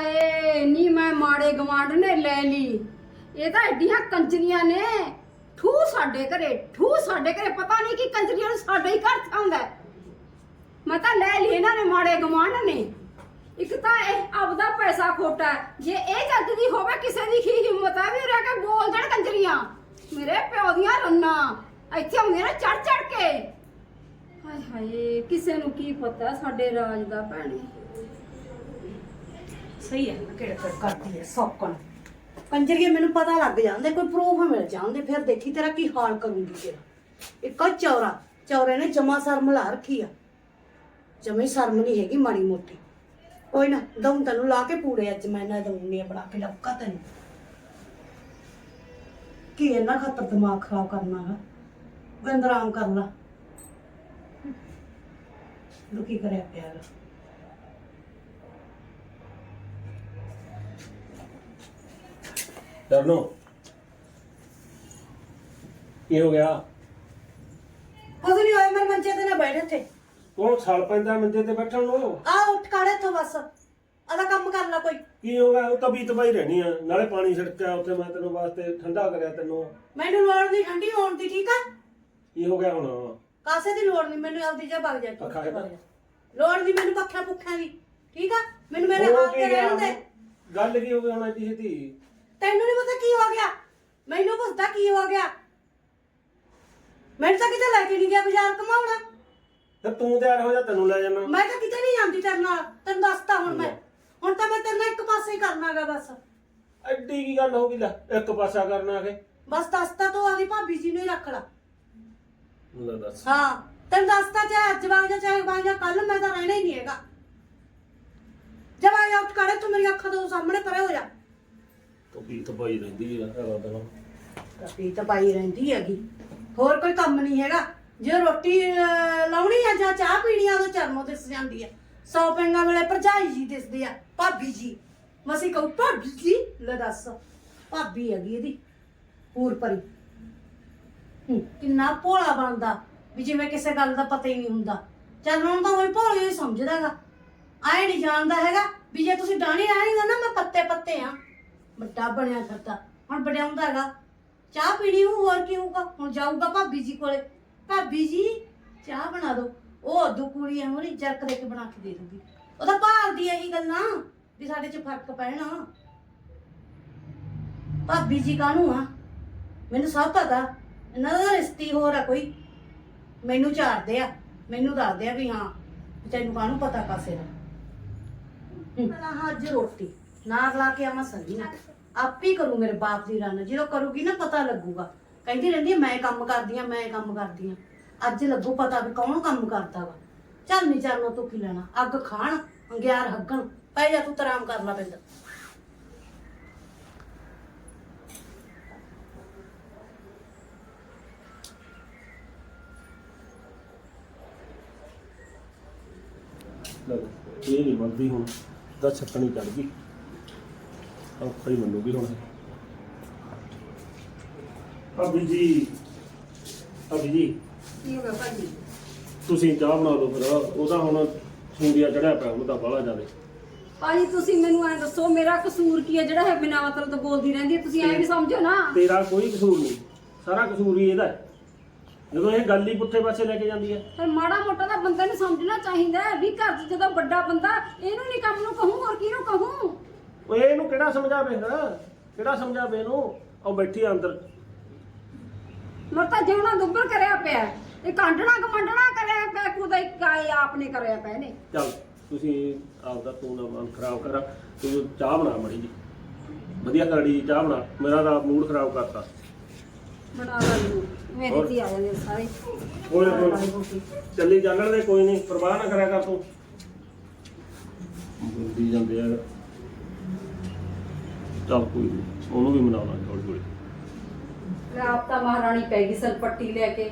ਹਾਏ ਨੀ ਮੈਂ ਮਾੜੇ ਗਵਾਂਡ ਨੇ ਲੈ ਲਈ। ਇਹ ਤਾਂ ਐਡੀਆਂ ਕੰਜਰੀਆਂ ਨੇ। ਠੂ ਸਾਡੇ ਘਰੇ, ਠੂ ਸਾਡੇ ਘਰੇ। ਪਤਾ ਨਹੀਂ ਕਿ ਕੰਜਰੀਆਂ ਨੂੰ ਸਾਡੇ ਹੀ ਘਰ ਖਾਂਦਾ ਮੈਂ ਤਾਂ ਲੈ ਲਈ ਇਹਨਾਂ ਨੇ, ਮਾੜੇ ਗਵਾਂਡ ਨੇ। ਇੱਕ ਤਾਂ ਇਹ ਆਪਦਾ ਪੈਸਾ ਖੋਟਾ ਜੇ ਇਹ ਜੱਜ ਦੀ ਹੋਵੇ, ਕਿਸੇ ਦੀ ਕੀ ਹਿੰਮਤ ਹੈ ਵੀ ਰਹਿ ਕੇ ਬੋਲ ਜਾਣ ਕੰਜਰੀਆਂ? ਮੇਰੇ ਪਿਓ ਦੀਆਂ ਰੰਨਾ। ਇੱਥੇ ਆਉਂਦੀਆਂ ਨੇ ਚੜ ਚੜ ਕੇ। ਹਾਏ ਹਾਏ, ਕਿਸੇ ਨੂੰ ਕੀ ਪਤਾ ਸਾਡੇ ਰਾਜ ਦਾ ਭੈਣੇ। ਸਹੀ ਹੈ ਕਿਹੜਾ ਕਰਦੀ ਹੈ ਸੌਕਣ ਕੰਜਰੀਏ ਮੈਨੂੰ ਪਤਾ ਲੱਗ ਜਾਂਦੇ, ਕੋਈ ਪ੍ਰੂਫ ਮਿਲ ਜਾਂਦੇ ਫਿਰ ਦੇਖੀ ਤੇਰਾ ਕੀ ਹਾਲ ਕਰੂੰਗੀ ਤੇਰਾ। ਇੱਕ ਚੌਰਾ, ਚੌਰੇ ਨੇ ਜਮਾ ਸ਼ਰਮ ਲਾ ਰੱਖੀ ਆ। ਜਮੇ ਸ਼ਰਮ ਨਹੀਂ ਹੈਗੀ ਮਾੜੀ ਮੋਟੀ। ਕੋਈ ਨਾ, ਦਊਂ ਤੈਨੂੰ, ਲਾ ਕੇ ਪੂੜੇ ਅੱਜ ਮੈਂ ਨਾ ਦਊਂਗੀ ਬਣਾ ਕੇ ਲੱਕਾ ਤੈਨੂੰ। ਕੀ ਇਹਨਾਂ ਖਾਤਰ ਦਿਮਾਗ ਖਰਾਬ ਕਰਨਾ ਹੈ ਗੰਦ ਆਰਾਮ ਕਰ ਲਾ। ਦੁਖੀ ਕਰਿਆ ਪਿਆ ਡਰਨੋ। ਕੀ ਹੋ ਗਿਆ? ਕੁਝ ਨਹੀਂ ਹੋਇਆ ਮੇਰੇ ਮੰਚੇ ਤੇ ਨਾ ਬੈਠ ਇੱਥੇ। ਕੌਣ ਛਲ ਪੈਂਦਾ ਮੰਜੇ ਤੇ ਬੈਠਣ ਨੂੰ? ਆ ਉੱਠ ਕਾੜੇ ਇੱਥੋਂ ਬਸ। ਆਦਾ ਕੰਮ ਕਰ ਲੈ ਕੋਈ। ਕੀ ਹੋ ਗਿਆ? ਉਹ ਤਬੀਅਤ ਬਾਈ ਰਹਿਣੀ ਆ। ਨਾਲੇ ਪਾਣੀ ਛਿੜਕਿਆ ਉੱਥੇ ਮੈਂ ਤੈਨੂੰ ਵਾਸਤੇ ਠੰਡਾ ਕਰਿਆ ਤੈਨੂੰ। ਮੈਨੂੰ ਲੋੜ ਨਹੀਂ ਠੰਡੀ ਹੋਣ ਦੀ ਠੀਕ ਆ? ਕੀ ਹੋ ਗਿਆ ਹੁਣ? ਕਾਸੇ ਦੀ ਲੋੜ ਨਹੀਂ ਮੈਨੂੰ ਆਪਦੀ ਜਾ ਭਗ ਜਾ ਤੂੰ। ਪੱਖਾ? ਲੋੜ ਨਹੀਂ ਮੈਨੂੰ ਪੱਖਾ ਪੁੱਖਾਂ ਦੀ ਠੀਕ ਆ? ਮੈਨੂੰ ਮੇਰੇ ਹਾਲ ਕੀ ਤੇ ਗਿਆ ਰਹਿਣ ਦੇ? ਗੱਲ ਕੀ ਹੋ ਗਈ ਹੁਣ ਐਡੀ ਛੇਤੀ? ਤੈਨੂੰ ਨਹੀਂ ਪਤਾ ਕੀ ਹੋ ਗਿਆ? ਮੈਨੂੰ ਪੁੱਛਦਾ ਕੀ ਹੋ ਗਿਆ? ਮੈਨੂੰ ਤਾਂ ਕਿਤੇ ਲੈ ਕੇ ਨਹੀਂ ਗਿਆ ਬਾਜ਼ਾਰ ਕਮਾਉਣਾ ਤੇ ਤੂੰ ਤਿਆਰ ਹੋ ਜਾ ਤੈਨੂੰ ਲੈ ਜਾਣਾ। ਮੈਂ ਤਾਂ ਕਿਤੇ ਨਹੀਂ ਜਾਂਦੀ ਤੇਰੇ ਨਾਲ। ਤੈਨੂੰ ਦੱਸਤਾ ਹੁਣ ਮੈਂ। ਹੁਣ ਤਾਂ ਮੈਂ ਤੇਰੇ ਨਾਲ ਇੱਕ ਪਾਸੇ ਹੀ ਕਰਨਾਗਾ ਬਸ। ਐਡੀ ਕੀ ਗੱਲ ਹੋ ਗਈ? ਲੈ ਇੱਕ ਪਾਸਾ ਕਰਨਾ ਆ ਕੇ ਬਸ ਦੱਸਤਾ ਤੂੰ ਆਦੀ ਭਾਬੀ ਜੀ ਨੂੰ ਹੀ ਰੱਖ ਲਾ। ਲੈ ਦੱਸ। ਹਾਂ ਤੈਨੂੰ ਦੱਸਤਾ ਚਾਹੇ ਅੱਜ ਵਾਂਗ ਜਾ ਚਾਹੇ ਵਾਂਗ ਜਾ ਕੱਲ ਮੈਂ ਤਾਂ ਰਹਿਣਾ ਹੀ ਨਹੀਂ ਹੈਗਾ। ਜਦ ਆ ਜਾ ਉੱਠ ਕਰੇ ਤੂੰ ਮੇਰੀ ਅੱਖਾਂ ਤੋਂ ਸਾਹਮਣੇ ਪਰੇ ਹੋ ਜਾ। ਤਬੀਅਤ ਬਾਈ ਰਹਿੰਦੀ ਆ ਹੈਰਾ ਦਿਨ। ਕਪੀ ਤਾਂ ਪਾਈ ਰਹਿੰਦੀ ਹੈਗੀ। ਹੋਰ ਕੋਈ ਕੰਮ ਨਹੀਂ ਹੈਗਾ। ਜੇ ਰੋਟੀ ਅਹ, ਲਾਉਣੀ ਆ ਜਾਂ ਚਾਹ ਪੀਣੀ ਆ ਤਾਂ ਚਰਮੋ ਦਿਸ ਜਾਂਦੀ ਆ। ਸੌ ਪੈਂਗਾ ਵੇਲੇ ਭਰਜਾਈ ਜੀ ਦਿਸਦੀ ਆ ਭਾਬੀ ਜੀ। ਮਸੀਂ ਕਹੂ ਭਾਬੀ ਜੀ ਲੈ ਦੱਸ ਭਾਬੀ ਹੈਗੀ ਇਹਦੀ ਪੂਰ ਪਰੀ। ਹੂੰ, ਕਿੰਨਾ ਭੋਲਾ ਬਣਦਾ ਵੀ ਜਿਵੇਂ ਕਿਸੇ ਗੱਲ ਦਾ ਪਤਾ ਹੀ ਨਹੀਂ ਹੁੰਦਾ। ਚੱਲ ਹੁਣ ਤਾਂ ਉਹ ਭੋਲੇ ਹੀ ਸਮਝਦਾਗਾ। ਆਏ ਨਹੀਂ ਜਾਣਦਾ ਹੈਗਾ ਵੀ ਜੇ ਤੁਸੀਂ ਡਾਣੀ ਆਏਗਾ ਨਾ ਮੈਂ ਪੱਤੇ ਪੱਤੇ ਆ। ਵੱਡਾ ਬਣਿਆ ਕਰਦਾ ਹੁਣ ਵਡਿਆਉਂਦਾ ਹੈਗਾ। ਚਾਹ ਪੀਣੀ ਹੋਊ, ਹੋਰ ਕੀ ਹੋਊਗਾ? ਹੁਣ ਜਾਊਗਾ ਭਾਬੀ ਜੀ ਕੋਲੇ। ਭਾਬੀ ਜੀ, ਚਾਹ ਬਣਾ ਦਿਓ। ਉਹ ਦੋ ਕੁੜੀ ਐਵੇਂ ਜਰਕ ਦੇ ਕੇ ਬਣਾ ਕੇ ਦੇ ਦੂਗੀ ਉਹ ਤਾਂ ਭਾਲਦੀ ਐ ਇਹੀ ਗੱਲਾਂ, ਵੀ ਸਾਡੇ 'ਚ ਫ਼ਰਕ ਪੈਣਾ। ਭਾਬੀ ਜੀ ਕਾਹਨੂੰ ਆ? ਮੈਨੂੰ ਸਭ ਪਤਾ। ਇਹਨਾਂ ਦਾ ਰਿਸ਼ਤੀ ਹੋਰ ਆ ਕੋਈ। ਮੈਨੂੰ ਚਾਰਦੇ ਆ। ਮੈਨੂੰ ਦੱਸਦੇ ਆ ਵੀ ਹਾਂ, ਤੈਨੂੰ ਕਾਹਨੂੰ ਪਤਾ ਕਾਸੇ ਦਾ। ਪਹਿਲਾਂ ਅੱਜ ਰੋਟੀ। ਨਾ ਲਾ ਕੇ ਆਵਾਂ ਸਹੀ ਨਾ ਆਪ ਹੀ ਕਰੂ ਮੇਰੇ ਬਾਪ ਦੀ ਰਨ ਜਦੋਂ ਕਰੂਗੀ ਨਾ ਪਤਾ ਲੱਗੂਗਾ। ਕਹਿੰਦੀ ਰਹਿੰਦੀ ਆ, ਮੈਂ ਕੰਮ ਕਰਦੀ ਆ ਮੈਂ ਕੰਮ ਕਰਦੀ ਆ। ਅੱਜ ਲੱਗੂ ਪਤਾ ਵੀ ਕੌਣ ਕੰਮ ਕਰਦਾ ਵਾ। ਚੱਲ ਨਹੀਂ ਚੱਲਣਾ ਤੂੰ ਕੀ ਲੈਣਾ ਅੱਗ ਖਾਣ ਅੰਗਿਆਰ ਹੱਗਣ ਪੈ ਜਾ ਤੂੰ ਤਰਾਮ ਕਰ ਲਾ ਪੈਂਦਾ ਲੈ ਇਹ ਨਹੀਂ ਮੰਨਦੀ ਹੁਣ। ਦਾ ਛੱਤਣੀ ਚੜ ਗਈ। ਔਖਾ ਹੀ ਮੰਨੂਗੀ ਹੁਣ। ਭਾਬੀ ਜੀ ਭਾਬੀ ਜੀ ਕੀ ਹੋ ਗਿਆ ਭਾਜੀ ਤੁਸੀਂ ਚਾਹ ਬਣਾ ਦਿਓ ਫਿਰ ਉਹਦਾ ਹੁਣ ਛੁੰਡੀਆਂ ਚੜਿਆ ਪਿਆ ਉਹਦਾ ਬਾਹਲਾ ਜ਼ਿਆਦਾ। ਭਾਜੀ ਤੁਸੀਂ ਮੈਨੂੰ ਐ ਦੱਸੋ ਮੇਰਾ ਕਸੂਰ ਕੀ ਹੈ ਜਿਹੜਾ ਇਹ ਬਿਨਾਂ ਮਤਲਬ ਤੋਂ ਬੋਲਦੀ ਰਹਿੰਦੀ ਹੈ? ਤੁਸੀਂ ਐ ਵੀ ਸਮਝੋ ਨਾ। ਤੇਰਾ ਕੋਈ ਕਸੂਰ ਨਹੀਂ ਸਾਰਾ ਕਸੂਰ ਹੀ ਇਹਦਾ ਹੈ। ਜਦੋਂ ਇਹ ਗੱਲ ਹੀ ਪੁੱਠੇ ਪਾਸੇ ਲੈ ਕੇ ਜਾਂਦੀ ਹੈ। ਪਰ ਮਾੜਾ ਮੋਟਾ ਤਾਂ ਬੰਦੇ ਨੂੰ ਸਮਝਣਾ ਚਾਹੀਦਾ ਹੈ ਵੀ ਘਰ 'ਚ ਜਦੋਂ ਵੱਡਾ ਬੰਦਾ ਇਹਨੂੰ ਨਹੀਂ ਕੰਮ ਨੂੰ ਕਹੂੰ ਹੋਰ ਕਿਹਨੂੰ ਕਹੂੰ? ਓਏ ਇਹਨੂੰ ਕਿਹੜਾ ਸਮਝਾਵੇ ਫਿਰ ਕਿਹੜਾ ਸਮਝਾਵੇ ਇਹਨੂੰ? ਉਹ ਬੈਠੀ ਆ ਅੰਦਰ। ਮਰ ਤਾਂ ਜਿਉਣਾ ਦੁੱਬਰ ਕਰਿਆ ਪਿਆ। ਹੈ। ਇਹ ਕਾਂਡਣਾ ਕਮੰਡਣਾ ਕਰਿਆ ਪਿਆ ਕੁਦਾ ਆਏ ਆਪਨੇ ਕਰਿਆ ਪਏ ਨੇ ਚੱਲ ਤੁਸੀਂ ਆਪਦਾ ਤੂੰ ਨਾ ਮਨ ਖਰਾਬ ਕਰ ਤੂੰ ਚਾਹ ਬਣਾ ਮੜੀ ਜੀ। ਵਧੀਆ ਕਰੜੀ ਜੀ ਚਾਹ ਬਣਾ। ਮੇਰਾ ਤਾਂ ਮੂਡ ਖਰਾਬ ਕਰਤਾ। ਬਣਾ ਲਈ ਮੇਰੇ? ਤੇ ਆ ਜਾਂਦੇ ਸਾਰੇ। ਕੋਈ ਕੋਈ। ਚੱਲੀ ਚੱਲਣ ਦੇ ਕੋਈ ਨਹੀਂ। ਪਰਵਾਹ ਨਾ ਕਰਿਆ ਕਰ ਤੂੰ। ਜਾਂਦੇ ਆ। ਚੱਲ ਕੋਈ ਨਹੀਂ ਉਹਨੂੰ ਵੀ ਮਨਾਉਣਾ ਥੋੜੀ ਥੋੜੀ ਮੈਂ ਆਪ ਤਾਂ ਮਹਾਰਾਣੀ ਪੈ ਗਈ ਸਲਪੱਟੀ ਲੈ ਕੇ।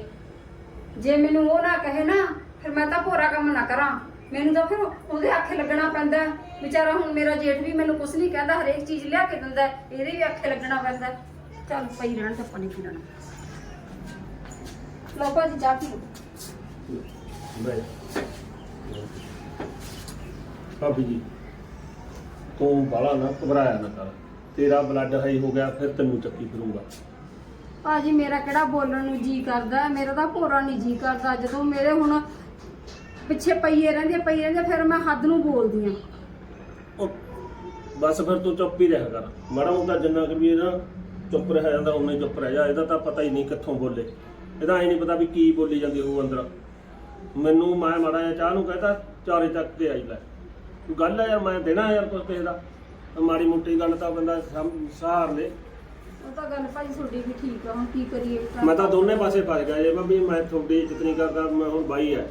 ਜੇ ਮੈਨੂੰ ਉਹ ਨਾ ਕਹੇ ਨਾ ਫਿਰ ਮੈਂ ਤਾਂ ਭੋਰਾ ਕੰਮ ਨਾ ਕਰਾਂ। ਮੈਨੂੰ ਤਾਂ ਫਿਰ ਉਹਦੇ ਆਖੇ ਲੱਗਣਾ ਪੈਂਦਾ ਹੈ। ਵਿਚਾਰਾ ਹੁਣ ਮੇਰਾ ਜੇਠ ਵੀ ਮੈਨੂੰ ਕੁਝ ਨਹੀਂ ਕਹਿੰਦਾ ਹਰੇਕ ਚੀਜ਼ ਲਿਆ ਕੇ ਦਿੰਦਾ ਹੈ। ਇਹਦੇ ਵੀ ਆਖੇ ਲੱਗਣਾ ਪੈਂਦਾ ਹੈ। ਚੱਲ ਪਈ ਰਹਿਣ ਤਾਂ ਪਾਣੀ ਪੀ ਲੈਣਾ। ਲਓ ਭਾਜੀ ਚਾਹ ਪੀ ਲਓ। ਬੈ ਭਾਬੀ ਜੀ ਤੂੰ ਬਾਲਾ ਨਾ ਘਬਰਾਇਆ ਨਾ ਕਰ। ਤੇਰਾ ਬਲੱਡ ਹਾਈ ਹੋ ਗਿਆ ਫਿਰ ਤੈਨੂੰ ਚੱਕੀ ਫਿਰੂੰਗਾ। ਭਾਜੀ ਮੇਰਾ ਕਿਹੜਾ ਬੋਲਣ ਨੂੰ ਜੀ ਕਰਦਾ? ਹੈ, ਮੇਰਾ ਤਾਂ ਭੋਰਾ ਨਹੀਂ ਜੀ ਕਰਦਾ। ਜਦੋਂ ਮੇਰੇ ਹੁਣ ਪਿੱਛੇ ਪਈਏ ਰਹਿੰਦੇ ਪਈ ਰਹਿੰਦੇ ਫਿਰ ਮੈਂ ਹੱਦ ਨੂੰ ਬੋਲਦੀ ਆ ਉਹ ਬਸ ਫਿਰ ਤੂੰ ਚੁੱਪ ਹੀ ਰਹਿ ਕਰ। ਮਾੜਾ ਮੋਟਾ ਜਿੰਨਾ ਕਿ ਵੀ ਇਹਦਾ ਚੁੱਪ ਰਹਿ ਜਾਂਦਾ ਉਨਾ ਹੀ ਚੁੱਪ ਰਹਿ ਜਾ। ਇਹਦਾ ਤਾਂ ਪਤਾ ਹੀ ਨਹੀਂ ਕਿੱਥੋਂ ਬੋਲੇ। ਇਹਦਾ ਐ ਨਹੀਂ ਪਤਾ ਵੀ ਕੀ ਬੋਲੀ ਜਾਂਦੀ ਉਹ ਅੰਦਰ। ਮੈਨੂੰ ਮੈਂ ਮਾੜਾ ਜਿਹਾ ਚਾਹ ਨੂੰ ਕਹਤਾ ਚਾਰੇ ਚੱਕ ਕੇ ਆਈ ਲੈ। ਗੱਲ ਆ ਯਾਰ ਮੈਂ ਦੇਣਾ ਯਾਰ ਕੁਛ ਕਿਸੇ ਦਾ। ਮਾੜੀ ਮੋਟੀ ਗੱਲ ਤਾਂ ਬੰਦਾ ਸਮ- ਸਹਾਰ ਲੇ। ਉਹ ਤਾਂ ਗੱਲ ਭਾਜੀ ਤੁਹਾਡੀ ਵੀ ਠੀਕ ਆ ਹੁਣ ਕੀ ਕਰੀਏ? ਮੈਂ ਤਾਂ ਦੋਨੇ ਪਾਸੇ ਫਸ ਗਿਆ ਜੇ ਮੈਂ ਵੀ ਮੈਂ ਤੁਹਾਡੀ ਇੱਜ਼ਤ ਨਹੀਂ ਕਰਦਾ ਮੈਂ ਹੁਣ ਬਾਈ ਹੈ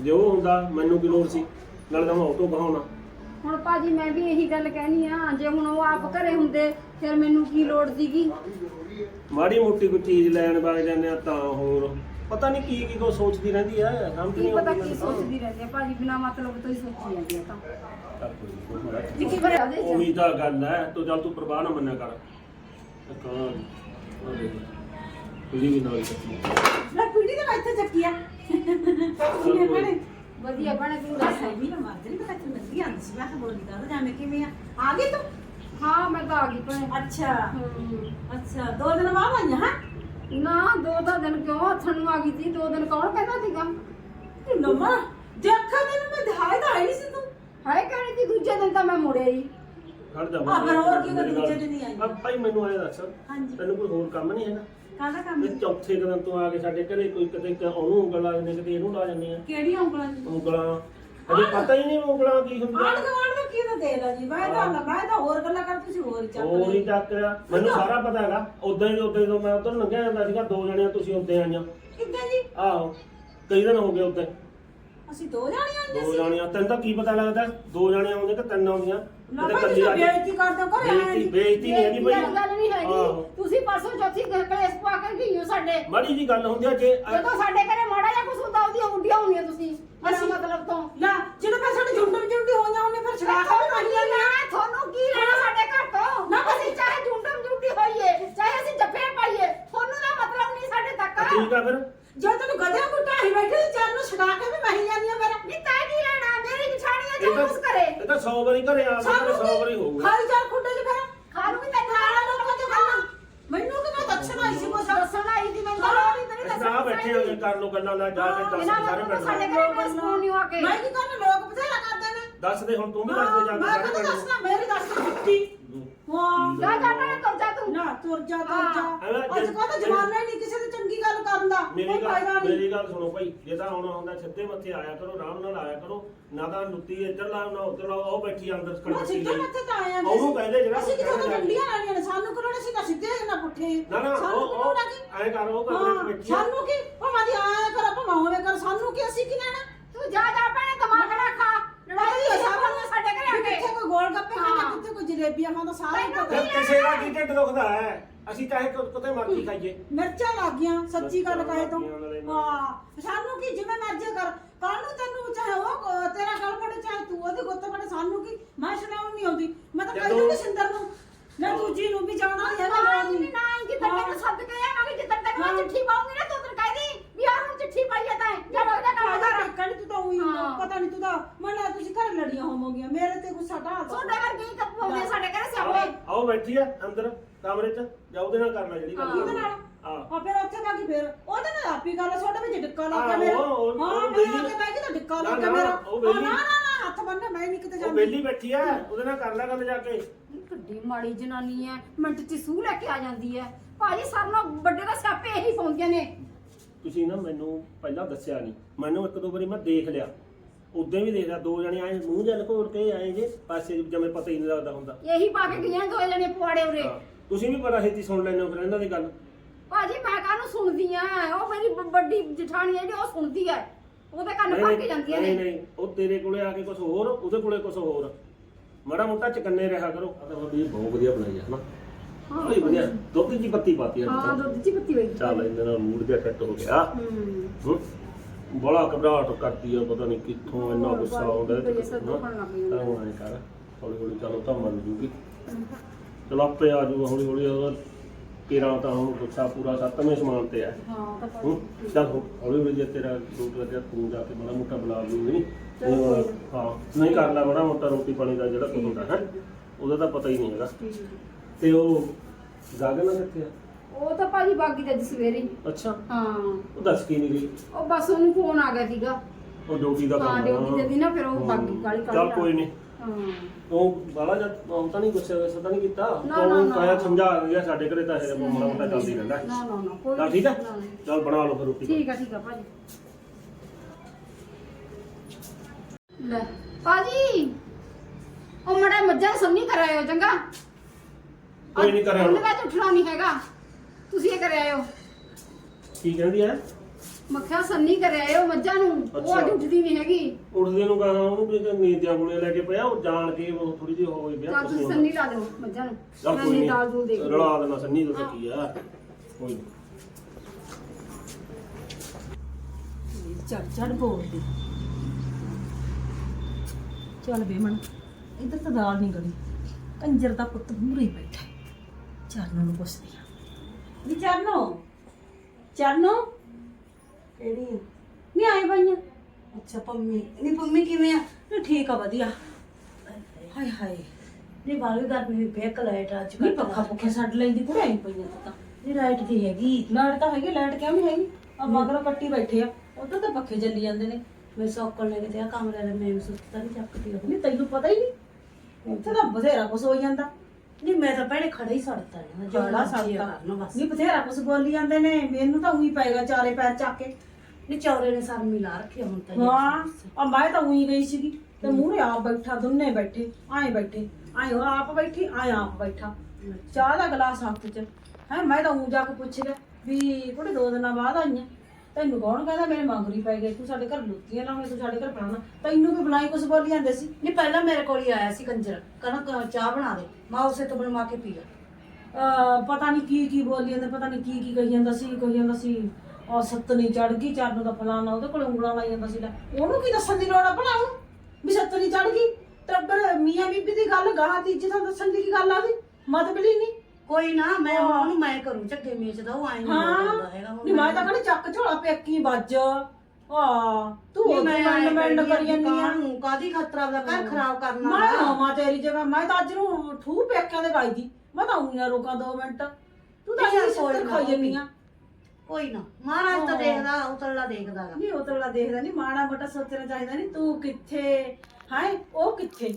ਜੇ ਉਹ ਹੁੰਦਾ ਮੈਨੂੰ ਕੀ ਲੋੜ ਸੀ? ਨਾਲੇ ਤਾਂ ਮੈਂ ਆਟੋ ਬਹਾਉਣਾ ਹੁਣ ਭਾਜੀ ਮੈਂ ਵੀ ਇਹੀ ਗੱਲ ਕਹਿਣੀ ਆ ਜੇ ਹੁਣ ਉਹ ਆਪ ਘਰੇ ਹੁੰਦੇ ਫਿਰ ਮੈਨੂੰ ਕੀ ਲੋੜ ਸੀਗੀ? ਮਾੜੀ ਮੋਟੀ ਕੋਈ ਚੀਜ਼ ਲੈਣ ਵਗ ਜਾਂਦੇ ਆ ਤਾਂ ਹੋਰ। ਪਤਾ ਨਹੀਂ ਕੀ ਕੀ ਕੋ ਸੋਚਦੀ ਰਹਿੰਦੀ ਹੈ ਸਮਝ ਕੀ ਨਹੀਂ ਪਤਾ ਆਉਂਦੀ ਕੀ ਮੈਨੂੰ ਤਾਂ। ਸੋਚਦੀ ਰਹਿੰਦੀ ਆ ਭਾਜੀ ਬਿਨਾ ਮਤਲਬ ਤੋਂ ਹੀ ਸੋਚੀ ਜਾਂਦੀ ਆ ਤਾਂ। ਚੱਲ ਕੋਈ ਨੀ, ਕੋਈ ਮਾੜਾ ਨਿੱਕੀ ਭਰਿਆ ਉਹਦੇ ਚ ਉਹੀ ਤਾਂ ਗੱਲ ਹੈ ਤੂੰ ਚੱਲ ਤੂੰ ਪਰਵਾਹ ਨਾ ਮੰਨਿਆ ਕਰ। ਕਾਂ ਕੁੜੀ ਵੀ ਨਾਲ ਚੱਕੀ ਲੈ ਪੀੜੀ ਦੇ ਇੱਥੇ ਚੱਕੀ ਆ। ਕਿਵੇਂ ਭੈਣੇ ਵਧੀਆ ਬਣੇ ਤੂੰ ਦੱਸ ਵੀ ਨਾ ਮਾਰਦੇ ਨਹੀਂ ਪਤਾ ਕਿ ਨੰਦੀ ਆਂਦੀ ਸੀ ਮੈਂ ਕਿਹਾ ਬੋਲੀ ਦਾ ਜਾਣੇ ਕਿਵੇਂ ਆ? ਆ ਗਈ ਤੂੰ? ਹਾਂ ਮੈਂ ਤਾਂ ਆ ਗਈ ਭੈਣੇ। ਅੱਛਾ। ਹਮ। ਅੱਛਾ ਦੋ ਦਿਨ ਬਾਅਦ ਆਈਆਂ ਹਾਂ? ਨਾ ਦੋ ਤਾਂ ਦਿਨ ਕਿਉਂ? ਹੱਥਣ ਨੂੰ ਆ ਗਈ ਸੀ ਦੋ ਦਿਨ ਕੌਣ ਕਹਿੰਦਾ ਸੀਗਾ? ਤੂੰ ਨਮਾ ਦੇਖਾ ਤੈਨੂੰ ਮੈਂ ਦਿਖਾਈ ਤਾਂ ਆਈ ਨਹੀਂ ਸੀ ਹਾਏ ਕਹਿਣੀ ਸੀ ਦੂਜੇ ਦਿਨ ਤਾਂ ਮੈਂ ਮੁੜਿਆ ਹੀ। ਖੜ ਜਾ ਆ, ਫਿਰ ਹੋਰ ਕੀ ਦੂਜੇ ਦਿਨ ਹੀ ਆਈ। ਆ ਭਾਈ ਮੈਨੂੰ ਆਇਆ ਦੱਸ ਹਾਂਜੀ। ਤੈਨੂੰ ਕੋਈ ਹੋਰ ਕੰਮ ਨਹੀਂ ਹੈਗਾ? ਕਾਹਦਾ ਕੰਮ? ਇਹ ਚੌਥੇ ਕੁ ਦਿਨ ਤੂੰ ਆ ਕੇ ਸਾਡੇ ਘਰੇ ਕੋਈ ਕਿਤੇ ਕ- ਉਹਨੂੰ ਉਂਗਲ ਲਾ ਜਾਂਦੇ ਕਿਤੇ ਇਹਨੂੰ ਲਾ ਜਾਂਦੇ ਆ। ਕਿਹੜੀਆਂ ਉਂਗਲਾਂ ਦੀ ਉਂਗਲਾਂ। ਅਜੇ ਪਤਾ ਹੀ ਨਹੀਂ ਉਂਗਲਾਂ ਕੀ ਆਣ ਹੁੰਦੀਆਂ ਗਵਾਣ ਦਾ ਕੀ ਤਾਂ ਦੇ ਲਾ ਜੀ ਮੈਂ ਤਾਂ ਮੈਂ ਤਾਂ ਹੋਰ ਗੱਲਾਂ ਕਰ ਤੁਸੀਂ ਹੋਰ ਹੀ ਚੱਕ ਹੋਰ ਹੀ ਲਈ ਚੱਕ ਰਿਹਾ ਮੈਨੂੰ ਸਾਰਾ ਪਤਾ ਹੈਗਾ। ਉਦਾਂ ਹੀ ਉਦਾਂ ਜਦੋਂ ਮੈਂ ਉਧਰ ਲੰਘਿਆ ਜਾਂਦਾ ਸੀਗਾ ਦੋ ਜਣੀਆਂ ਤੁਸੀਂ ਉੱਤੇ ਆਈਆਂ। ਕਿੱਦਾਂ ਜੀ? ਆਹੋ। ਕਈ ਦਿਨ ਹੋ ਗਏ ਉੱਤੇ ਅਸੀਂ ਦੋ ਜਾਣੀਆਂ ਆਂਦੇ ਦੋ ਸੀ। ਜਾਣੀਆਂ। ਤੈਨੂੰ ਤਾਂ ਕੀ ਪਤਾ ਲੱਗਦਾ? ਦੋ ਜਾਣੀਆਂ ਆਉਂਦੀਆਂ ਕਿ ਤਿੰਨ ਆਉਂਦੀਆਂ? ਨਾ ਕਿਤੇ ਭਾਈ ਇਕੱਲੀ ਤੁਸੀਂ ਆ ਜਾਏ। ਬੇਇੱਜ਼ਤੀ ਕਰਦੇ ਹੋ ਘਰੇ ਆਏ ਬੇਇੱਜ਼ਤੀ ਜੀ। ਬੇਇੱਜ਼ਤੀ ਨਹੀਂ ਹੈਗੀ ਇਹ ਗੱਲ ਬਈ ਨਹੀਂ ਹੈਗੀ। ਤੁਸੀਂ ਪਰਸੋਂ ਚੌਥੀ ਕਲੇਸ਼ ਪਾ ਕੇ ਗਈ ਹੋ ਸਾਡੇ। ਮਾੜੀ ਜੀ ਗੱਲ ਹੁੰਦੀ ਆ ਜੇ ਜਦੋਂ ਸਾਡੇ ਘਰੇ ਮਾੜਾ ਜਿਹਾ ਕੁਝ ਹੁੰਦਾ ਉਹਦੀਆਂ ਉੱਡੀਆਂ ਹੁੰਦੀਆਂ ਤੁਸੀਂ। ਬਿਨਾਂ ਅਸੀਂ- ਮਤਲਬ ਤੋਂ। ਨਾ ਜਦੋਂ ਮੈਂ ਸਾਡੇ ਝੁੰਡ ਝੁੰਡੀ ਹੋਈਆਂ ਉਹਨੇ ਫਿਰ ਛੜਾ ਕੇ ਤੁਹਾਨੂੰ ਕੀ ਲੈਣਾ? ਤੁਹਾਨੂੰ ਕੀ ਲੈਣਾ ਸਾਡੇ ਘਰ ਤੋਂ? ਨਾ ਅਸੀਂ ਚਾਹੇ ਝੁੰਡਮ ਝੁੰਡੀ ਹੋਈਏ ਚਾਹੇ ਅਸੀਂ ਜੱਫੇ ਪਾਈਏ ਤੁਹਾਨੂੰ ਦਾ ਮਤਲਬ ਨਹੀਂ ਸਾਡੇ ਤੱਕ। ਠੀਕ ਆ ਫਿਰ। ਜੇ ਤੈਨੂੰ ਗਧਿਆਂ ਨੂੰ ਢਾਹੀ ਬੈਠੇ ਤੇ ਚੱਲ ਨੂੰ ਛਡਾ ਕੇ ਵੀ ਮਹੀ ਜਾਂਦੀ ਆ ਮੇਰਾ ਨਹੀਂ ਤੈ ਕੀ ਲੈਣਾ? ਮੇਰੀ ਵਿਛਾਣੀ ਹੈ ਇਹ ਜੋ ਕੁਝ ਕਰੇ ਇਹ ਤਾਂ 100 ਵਾਰੀ ਘਰੇ ਆ ਸਾਨੂੰ 100 ਵਾਰੀ ਹੋਊਗਾ। ਖਾਈ ਚੱਲ ਖੁੱਡੇ ਚ ਫਿਰ। ਖਾ ਲੂੰਗੀ ਤੈਨੂੰ ਨਾਲਾ ਲੋਕਾਂ ਚ ਗੱਲਾਂ ਮੈਨੂੰ ਕਿ ਮੈਂ ਦੱਸਣ ਆਈ ਸੀ ਕੁਛ? ਦੱਸਣ ਆਈ ਸੀ ਮੈਨੂੰ ਤਾਂ ਲੋੜ ਹੀ ਨਹੀਂ ਅਸੀਂ ਆ ਬੈਠੇ ਹੋ ਕਰ ਲੋ ਗੱਲਾਂ ਨਾਲ ਜਾ ਕੇ ਦੱਸ ਬਿਨਾਂ ਸਾਰੇ ਤੋਂ ਪਿੰਡ ਸਾਡੇ ਨੂੰ। ਘਰੇ ਕੋਈ ਸਕੂਨ ਨਹੀਂ ਆ ਕੇ। ਮੈਂ ਕੀ ਕਰਨਾ ਲੋਕ ਬਥੇਰਾ ਕਰਦੇ ਨੇ। ਦੱਸ ਦੇ ਹੁਣ ਤੂੰ ਵੀ ਦੱਸ ਦੇ ਜਾ ਕੇ ਮੈਂ ਸਾਰੇ ਕਦੋਂ ਪਿੰਡ ਦੱਸਣਾ? ਮੇਰੀ ਦੱਸ ਕੇ ਨੂੰ ਹਾਂ। ਜਾ ਜਾ ਭੈਣੇ ਤੁਰ ਜਾ ਤੂੰ ਨਾ ਤੁਰ ਜਾ ਤੁਰ ਜਾ। ਐਵੇਂ ਅੱਜ ਕੱਲ੍ਹ ਤਾਂ ਜਮਾਨਾ ਹੀ ਨਹੀਂ ਕਿਸੇ ਦੀ ਚੰਗੀ ਗੱਲ ਕਰਨ ਦਾ। ਮੇਰੀ ਕੋਈ ਫਾਇਦਾ ਗੱਲ ਨਹੀਂ। ਮੇਰੀ ਗੱਲ ਸੁਣੋ ਭਾਈ ਜੇ ਤਾਂ ਆਉਣਾ ਹੁੰਦਾ ਸਿੱਧੇ ਮੱਥੇ ਆਇਆ ਕਰੋ ਆਰਾਮ ਨਾਲ ਆਇਆ ਕਰੋ ਨਾ ਤਾਂ ਲੁੱਤੀ ਇੱਧਰ ਲਾਓ ਨਾ ਉੱਧਰ ਲਾਓ ਉਹ ਬੈਠੀ ਆ ਅੰਦਰ ਮੈਂ ਕੜਵੱਟੀ ਸਿੱਧੇ ਮੱਥੇ ਤਾਂ ਆਇਆ ਉਹਨੂੰ ਕਹਿੰਦੇ ਜਿਹੜਾ ਅਸੀਂ ਕਿਥੋਂ ਕਹਿੰਦੇ ਡੰਡੀਆਂ ਲਾਣੀਆਂ ਨੇ ਸਾਨੂੰ ਕੋਲੋਂ ਅਸੀਂ ਤਾਂ ਸਿੱਧੇ ਨਾ ਪੁੱਠੇ। ਨਾ ਨਾ ਸਾਨੂੰ ਉਹ ਉਹ ਲੱਗੀ ਐਂ ਕਰ ਉਹ ਕਮਰੇ 'ਚ ਹਾਂ, ਬੈਠੀ ਆ। ਸਾਨੂੰ ਕੀ ਭਾਵੇਂ ਦੀ ਆਇਆ ਕਰ ਭਾਵੇਂ ਹੋਵੇ ਕਰ ਸਾਨੂੰ ਕੀ ਅਸੀਂ ਕੀ ਲੈਣਾ? ਤੂੰ ਜਾ ਜਾ ਭੈਣੇ ਦਿਮਾਗ ਨਾ ਖਾ। ਲੜਾਈ ਹੀ ਹੋਈ ਆ ਸਾਨੂੰ ਸਾਡੇ ਘਰੇ ਆ ਕੇ ਕਿੱਥੇ ਕੋਈ ਗੋਲ ਗੱਪੇ ਖਾਂਦਾ ਹਾਂ। ਕਿੱਥੇ ਕੋਈ ਜਲੇਬੀਆਂ ਖਾਂਦਾ ਸਾਰਾ ਹੀ ਪਤਾ। ਕਿਸੇ ਦਾ ਕੀ ਢਿੱਡ ਦੁਖਦਾ ਹੈ? ਅਸੀਂ ਚਾਹੇ ਕਿ- ਕਿਤੇ ਮਰਜ਼ੀ ਖਾਈਏ। ਮਿਰਚਾਂ ਲੱਗ ਗਈਆਂ ਸੱਚੀ ਗੱਲ ਕਹੇ ਤੋਂ। ਹਾਂ ਸਾਨੂੰ ਕੀ ਜਿਵੇਂ ਮਰਜ਼ੀ ਕਰ। ਕੱਲ ਨੂੰ ਤੈਨੂੰ ਚਾਹੇ ਉਹ ਕ- ਤੇਰਾ ਗਲ ਪੜੇ ਚਾਹੇ ਤੂੰ ਉਹਦੀ ਗੁੱਤ ਪੜੇ ਸਾਨੂੰ ਕੀ? ਮੈਂ ਸੁਣਾਉਣ ਨਹੀਂ ਆਉਂਦੀ। ਮੈਂ ਤਾਂ ਕਹਿ ਦੂੰਗੀ ਸਿੰਦਰ ਨੂੰ ਮੈਂ ਦੂਜੀ ਨੂੰ ਵੀ ਜਾਣਾ ਹੀ ਹੈ ਨਾ ਨਾ ਨਹੀਂ ਨਾ ਜਿੱਦਾਂ ਤੈਨੂੰ ਸੱਦ ਕੇ ਆਵਾਂਗੇ ਜਿੱਦਾਂ ਤੈਨੂੰ ਮੈਂ ਹਾਂ। ਚਿੱਠੀ ਪਾਉਂਗੀ ਨਾ ਤੂੰ ਤਰ ਕਹਿਦੀ ਵੀ ਹੁਣ ਚਿੱਠੀ ਪਾਈ ਆ ਤੈਂ ਜਾ ਜਾ ਕੰਮ ਕਰ ਕੱਲ ਤੂੰ ਤਾਂ ਉਹੀ ਹਾਂ। ਪਤਾ ਨਹੀਂ ਤੂੰ ਤਾਂ ਮੈਨੂੰ ਤੁਸੀਂ ਘਰ ਲੜੀਆਂ ਹੋਵੋਗੀਆਂ ਮੇਰੇ ਤੇ ਗੁੱਸਾ ਢਾਲ ਤੁਹਾਡੇ ਵਰਗੀ ਕੱਪ ਪਾਉਂਦੇ ਸਾਡੇ ਘਰੇ ਸਿਆਪੇ ਆਓ ਬੈਠੀ ਆ ਅੰਦਰ ਕਮਰੇ 'ਚ ਜਾ ਉਹਦੇ ਨਾਲ ਕਰਨਾ ਜਿਹੜੀ ਗੱਲ ਕਿਹਦੇ ਨਾਲ। ਹਾਂ। ਆ ਫਿਰ ਉੱਥੇ ਜਾ ਕੇ ਫਿਰ ਉਹਦੇ ਨਾਲ ਆਪੀ ਗੱਲ ਤੁਹਾਡੇ ਵਿੱਚ ਡਿੱਕਾ ਲੱਗ ਗਿਆ ਆਹੋ, ਮੇਰਾ। ਉਹ- ਹਾਂ ਉਹ ਮੈਂ ਆ ਵਿਹਲੀ- ਕੇ ਗਈ ਤਾਂ ਡਿੱਕਾ ਨਾ, ਲੱਗ ਗਿਆ ਨਾ, ਮੇਰਾ। ਉਹ ਹਾਂ, ਵਿਹਲੀ- ਨਾ ਨਾ ਨਾ ਹੱਥ ਬੰਨ੍ਹ ਮੈਂ ਨਹੀਂ ਕਿਤੇ ਉਹ ਜਾਂਦੀ। ਬੇਲੀ ਬੈਠੀ ਆ ਉਹਦੇ ਨਾਲ ਕਰ ਲੈ ਗੱਲ ਜਾ ਕੇ। ਕਿੱਡੀ ਮਾੜੀ ਜਨਾਨੀ ਐ ਮਿੰਟ ਚ ਸੂਹ ਲੈ ਕੇ ਆ ਜਾਂਦੀ ਐ। ਭਾਜੀ ਸਭ ਨਾਲ ਵੱਡੇ ਦਾ ਸਿਆਪੇ ਇਹੀ ਪਾਉਂਦੀਆਂ ਨੇ। ਤੁਸੀਂ ਨਾ ਮੈਨੂੰ ਪਹਿਲਾਂ ਦੱਸਿਆ ਨਹੀਂ। ਮੈਨੂੰ ਇੱਕ ਦੋ ਵਾਰੀ ਮੈਂ ਦੇਖ ਲਿਆ। ਉਦੋਂ ਵੀ ਦੇਖ ਲਿਆ ਦੋ ਜਣੇ ਆਏ ਮੂੰਹ ਜਲ ਘੋੜ ਕੇ ਆਏ ਜੇ ਪਾਸੇ ਜਿਵੇਂ ਪਤਾ ਹੀ ਨਹੀਂ ਲੱਗਦਾ ਹੁੰਦਾ। ਇਹੀ ਪਾ ਕੇ ਗਈਆਂ ਦੋ ਜਣੇ ਪੁਆੜੇ ਉਰੇ। ਹਾਂ, ਤੁਸੀਂ ਵੀ ਬੜਾ ਛੇਤੀ ਸੁਣ ਲੈਂਦੇ ਹੋ ਫਿਰ ਇਹਨਾਂ ਦੀ ਗੱਲ। ਭਾਜੀ ਮੈਂ ਕਾਹਨੂੰ ਸੁਣਦੀ ਆ ਉਹ ਮੇਰੀ ਬ- ਵੱਡੀ ਜਠਾਣੀ ਐ ਜਿਹੜੀ ਉਹ ਸੁਣਦੀ ਐ ਉਹਦੇ ਕੰਨ ਭਰ ਕੇ ਜਾਂਦੀਆਂ ਨਹੀਂ ਨੇ। ਨਹੀਂ ਉਹ ਤੇਰੇ ਕੋਲੇ ਆ ਕੇ ਕੁਝ ਹੋਰ ਉਹਦੇ ਕੋਲੇ ਕੁਝ ਹੋਰ। ਮਾੜਾ ਮੋਟਾ ਚਕੰਨੇ ਰਿਹਾ ਕਰੋ। ਆ ਤਾਂ ਬਹੁਤ ਵਧੀਆ ਬਣਾਈ ਹੈ ਹਨਾ? ਬੜੀ ਵਧੀਆ। ਦੁੱਧ ਦੀ ਪੱਤੀ ਪਾਤੀ ਆ। ਹਾਂ ਦੁੱਧ ਚ ਪੱਤੀ ਹੋਈ ਚੱਲ ਇਹਦੇ ਨਾਲ ਮੂਡ ਜਿਹਾ ਫਿੱਟ ਹੋ ਗਿਆ। ਹੂੰ। ਹੂੰ। ਬੜਾ ਘਬਰਾਹਟ ਕਰਦੀ ਆ ਪਤਾ ਨਹੀਂ ਕਿੱਥੋਂ ਇੰਨਾ ਹੋਰ ਗੁੱਸਾ ਬਾਈ, ਆਉਂਦਾ। ਕੀ ਕਰੀਏ, ਸਭ ਦੁਖਣ ਲੱਗ ਜਾਂਦਾ। ਤਾਂ ਹੁਣ ਐਂ ਕਰ। ਹੌਲੀ ਹੌਲੀ ਚਲੋ ਤਾਂ ਮੰਨ ਜੂਗੀ। ਚਲੋ ਆਪੇ ਆ ਜੂਗਾ ਹੌਲੀ ਹੌਲੀ ਉਹਦਾ ਤੇਰਾ ਤਾਂ ਹੁਣ ਗੁੱਸਾ ਪੂਰਾ ਸੱਤਵੇਂ ਸਮਾਨ ਤੇ ਆ। ਹਾਂ ਤਾਂ ਭਾਜੀ। ਹੂੰ। ਚੱਲ ਹੋ- ਹੌਲੀ ਹੌਲੀ ਜੇ ਤੇਰਾ ਰੂਟ ਲੱਗਿਆ ਤੂੰ ਜਾ ਕੇ ਬੜਾ ਮੋਟਾ ਬੁਲਾ ਲੂਗੀ ਚਲੋ ਕੋਈ ਹਾਂ। ਨਹੀਂ ਕਰ ਲੈ ਬੜਾ ਮੋਟਾ ਰੋਟੀ ਪਾਣੀ ਦਾ ਜਿਹੜਾ ਕੁਝ ਹੁੰਦਾ ਹੈ? ਉਹਦਾ ਤਾਂ ਪਤਾ ਹੀ ਨਹੀਂ ਹੈਗਾ। ਤੇ ਉਹ ਗਾਗਨ ਕਿੱਥੇ ਆ ਉਹ ਤਾਂ ਭਾਜੀ ਬਾਗੀ ਅੱਜ ਸਵੇਰੇ ਹੀ। ਅੱਛਾ। ਹਾਂ। ਉਹ ਦੱਸ ਕੀ ਨਹੀਂ ਗਈ ਉਹ ਬਸ ਉਹਨੂੰ ਫੋਨ ਆ ਗਿਆ ਸੀਗਾ। ਉਹ ਡਿਊਟੀ ਦਾ ਕੰਮ ਹਾਂ। ਡਿਊਟੀ ਤੇ ਦੀ ਨਾ ਫਿਰ ਉਹ ਬਾਗੀ ਕਾਲੀ ਕਾਲੀ ਚੱਲ ਕੋਈ ਨਹੀਂ। ਹਾਂ। ਉਹ ਬਾਲਾ ਜਦ ਉਹ ਤਾਂ ਨਹੀਂ ਗੁੱਸੇ ਵੈਸੇ ਤਾਂ ਨਹੀਂ ਕੀਤਾ। ਨਾ, ਉਹ ਨਾ, ਨਾ। ਕਾਇਆ ਸਮਝਾ ਗਿਆ ਸਾਡੇ ਘਰੇ ਤਾਂ ਇਹ ਮਾੜਾ ਮੋਟਾ ਚੱਲਦੀ ਰਹਿੰਦਾ। ਨਾ ਨਾ ਨਾ ਕੋਈ ਚੱਲ ਠੀਕ ਨਾ, ਨਾ। ਚੱਲ ਬਣਾ ਲਓ ਫਿਰ ਰੋਟੀ। ਠੀਕ ਆ ਠੀਕ ਆ ਭਾਜੀ। ਲੈ। ਭਾਜੀ! ਉਹ ਮੜਾ ਮੱਝਾਂ ਸੰਨੀ ਕਰਾਇਓ ਚੰਗਾ। ਕੋਈ ਨਹੀਂ ਕਰਿਆ ਉਹਨੇ ਵਿੱਚ ਉੱਠਣਾ ਨਹੀਂ ਹੈਗਾ। ਤੁਸੀਂ ਇਹ ਕਰਾਇਓ ਕੀ ਕਹਿੰਦੀ ਐ ਮੱਖਿਆ ਸੰਨੀ ਕਰਾਇਓ ਮੱਝਾਂ ਨੂੰ। ਉਹ। ਅੱਜ ਉੱਠਦੀ ਨਹੀਂ ਹੈਗੀ। ਉੱਠਦੇ ਨੂੰ ਕਹਾਂ ਉਹਨੂੰ ਵੀ ਤੇ ਨੀਂਦਾਂ ਗੁਲੇ ਲੈ ਕੇ ਪਿਆ ਉਹ ਜਾਣ ਕੇ ਉਹ ਥੋੜੀ ਜਿਹੀ ਹੋ ਗਈ ਤਾਂ ਬਿਆ ਤੁਸੀਂ ਸੰਨੀ ਲਾ ਦਿਓ ਮੱਝਾਂ ਨੂੰ। ਮੈਂ ਨਹੀਂ ਦਾਲ ਦੂਲ ਦੇਖ ਰਲਾ ਦੇਣਾ ਸੰਨੀ ਦਾ ਤਾਂ ਕੀ ਆ? ਕੋਈ ਨੀ। ਚੜ ਚੜ ਬੋਲਦੀ ਚੱਲ ਬੇਮਣ ਇੱਧਰ ਤਾਂ ਦਾਲ ਨਹੀਂ ਗੜੀ ਕੰਜਰ ਦਾ ਪੁੱਤ ਮੂਰੇ ਹੈ। ਚਰਨੋਂ ਨੂੰ ਪੁੱਛਦੀ ਆ ਨੀ ਚਰਨੋ? ਚਰਨੋ? ਕਿਹੜੀ? ਆ? ਨਹੀਂ ਆਏ ਬਾਈਆਂ। ਅੱਛਾ ਪੰਮੀ। ਨਹੀਂ ਪੰਮੀ ਕਿਵੇਂ ਆ? ਨਹੀਂ ਠੀਕ ਆ ਵਧੀਆ। ਹਾਏ ਹਾਏ। ਨਹੀਂ ਬਾਹਰ ਵੀ ਗਰਮੀ ਵੀ ਬੇਕ ਲਾਈਟ ਅੱਜ ਨਹੀਂ ਪੱਖਾ ਪੁੱਖਾ ਛੱਡ ਲੈਂਦੀ ਪੂਰਾ ਆਈ ਪਈਆਂ ਤੂੰ ਨਹੀਂ ਲਾਈਟ ਦੀ ਹੈਗੀ। ਲਾਈਟ ਤਾਂ ਹੈਗੀ ਲਾਈਟ ਕਿਉਂ ਨਹੀਂ ਹੈਗੀ ਆ ਮਗਰੋਂ ਕੱਟੀ ਬੈਠੇ ਆ। ਉਧਰ ਤਾਂ ਪੱਖੇ ਚੱਲੀ ਜਾਂਦੇ ਨੇ। ਮੈਂ ਸੌਕਲ ਲੈ ਕੇ ਤੇ ਆ ਕਮਰੇ ਦੇ ਮੇਨ ਸੁੱਤ ਤਾਂ ਨਹੀਂ ਚੱਕਦੀ ਉਹ ਨਹੀਂ ਤੈਨੂੰ ਪਤਾ ਹੀ ਨਹੀਂ ਇੱਥੇ ਤਾਂ ਬਥੇਰਾ ਕੁਛ ਹੋ ਜਾਂਦਾ। ਨਹੀਂ ਮੈਂ ਤਾਂ ਪਹਿਲੇ ਖੜਾ ਹੀ ਸੜਤਾ ਨਾ ਸਾਡਾ ਬਸ। ਨਹੀਂ ਬਥੇਰਾ ਕੁਛ ਬੋਲੀ ਜਾਂਦੇ ਨੇ ਮੈਨੂੰ ਤਾਂ ਉਹੀ ਪਏਗਾ ਚਾਰੇ ਪੈਰ ਚੱਕ ਕੇ। ਨਹੀਂ ਚੌਰੇ ਨੇ ਸਰ ਮਿਲਾ ਰੱਖਿਆ ਹੁਣ ਤਾਂ ਹਾਂ ਆ ਮੈਂ ਤਾਂ ਉਹੀ ਗਈ ਸੀਗੀ ਤੇ ਮੂਹਰੇ ਆਪ ਬੈਠਾ ਦੋਨੇ ਬੈਠੇ ਆਏ ਬੈਠੇ ਆਏ ਉਹ ਆਪ ਬੈਠੀ ਆਏ ਆਪ ਬੈਠਾ। ਚਾਹ ਦਾ ਗਲਾਸ ਹੱਥ 'ਚ। ਹੈ ਮੈਂ ਤਾਂ ਉਹ ਜਾ ਕੇ ਪੁੱਛ ਲਿਆ ਵੀ ਕੁੜੇ ਦੋ ਦਿਨਾਂ ਬਾਅਦ ਆਈਆਂ? ਤੈਨੂੰ ਕੌਣ ਕਹਿੰਦਾ ਮੇਰੇ ਮੰਗਰੀ ਪੈ ਗਏ? ਤੂੰ ਸਾਡੇ ਘਰ ਲੁੱਤੀਆਂ ਲਾਉਣੇ, ਤੂੰ ਸਾਡੇ ਘਰ ਫਲਾਣਾ ਤੈਨੂੰ ਵੀ ਬਣਾਈ ਕੁਛ ਬੋਲੀ ਜਾਂਦੇ ਸੀ? ਨਹੀਂ, ਪਹਿਲਾਂ ਮੇਰੇ ਕੋਲ ਹੀ ਆਇਆ ਸੀ ਕੰਜਰ। ਕਹਿੰਦਾ ਚਾਹ ਬਣਾ ਦੇ। ਮੈਂ ਉਸੇ ਤੋਂ ਬਣਵਾ ਕੇ ਪੀ ਅਹ ਪਤਾ ਨਹੀਂ ਕੀ ਕੀ ਬੋਲੀ ਜਾਂਦੇ, ਪਤਾ ਨਹੀਂ ਕੀ ਕੀ ਕਹੀ ਜਾਂਦਾ ਸੀ, ਕਹੀ ਜਾਂਦਾ ਸੀ ਉਹ ਸੱਤਨੀ ਚੜ ਗਈ ਚਰਨ ਦਾ ਫਲਾਣਾ ਉਹਦੇ ਕੋਲ ਉਂਗਲਾਂ ਲਾਈ ਜਾਂਦਾ ਸੀ। ਲੈ, ਉਹਨੂੰ ਕੀ ਦੱਸਣ ਦੀ ਲੋੜ ਆ ਭਲਾ ਉਹਨੂੰ? ਵੀ ਸੱਤਨੀ ਚੜ ਗਈ? ਟੱਬਰ ਮੀਆਂ ਬੀਬੀ ਦੀ ਗੱਲ, ਗਾਹ ਤੀਜੇ ਇੱਜ਼ਤ ਦੱਸਣ ਦੀ ਕੀ ਗੱਲ ਆ ਵੀ ਮਤਲਬ ਨਹੀਂ। ਕੋਈ ਨਾ ਮੈਂ ਉਹਨੂੰ ਮੈਂ ਕਰੂੰ ਝੱਗੇ ਮੇਚਦਾ ਉਹ ਆਏ ਨਹੀਂ ਹਾਂ। ਨਹੀਂ ਮੈਂ ਤਾਂ ਕਹਿੰਦੀ ਚੱਕ ਝੋਲਾ ਪੇਕੀ ਵੱਜ। ਆ ਤੂੰ ਉਹ ਮੈਂ ਮੈਂ ਕਰੀ ਜਾਂਦੀ ਆ। ਨੂੰ ਕਾਦੀ ਖਤਰਾ ਦਾ ਘਰ ਖਰਾਬ ਕਰਨਾ ਮੈਂ ਹੋਵਾਂ ਤੇਰੀ ਜਗ੍ਹਾ ਮੈਂ ਤਾਂ ਅੱਜ ਨੂੰ ਠੂ ਪੇਕਿਆਂ ਦੇ। ਵੱਜਦੀ ਮੈਂ ਤਾਂ ਉਹੀ ਨਾ ਰੋਕਾਂ ਦੋ ਮਿੰਟ। ਤੂੰ ਤਾਂ ਚੱਲ ਇਹ ਕੋਈ ਸਿੱਤਰ ਨਾ, ਖਾਈ ਜਾਂਦੀ ਆ। ਕੋਈ ਨਾ ਮਹਾਰਾਜ ਤਾਂ ਹਾਂ। ਦੇਖਦਾ ਉਤਰਲਾ ਦੇਖਦਾ ਗਾ ਨਹੀਂ ਉਤਲਾ ਦੇਖਦਾ ਨਹੀਂ ਮਾੜਾ ਮੋਟਾ ਸੋਚਣਾ ਚਾਹੀਦਾ ਨਹੀਂ ਤੂੰ ਕਿੱਥੇ ਹਾਏ ਉਹ ਕਿੱਥੇ?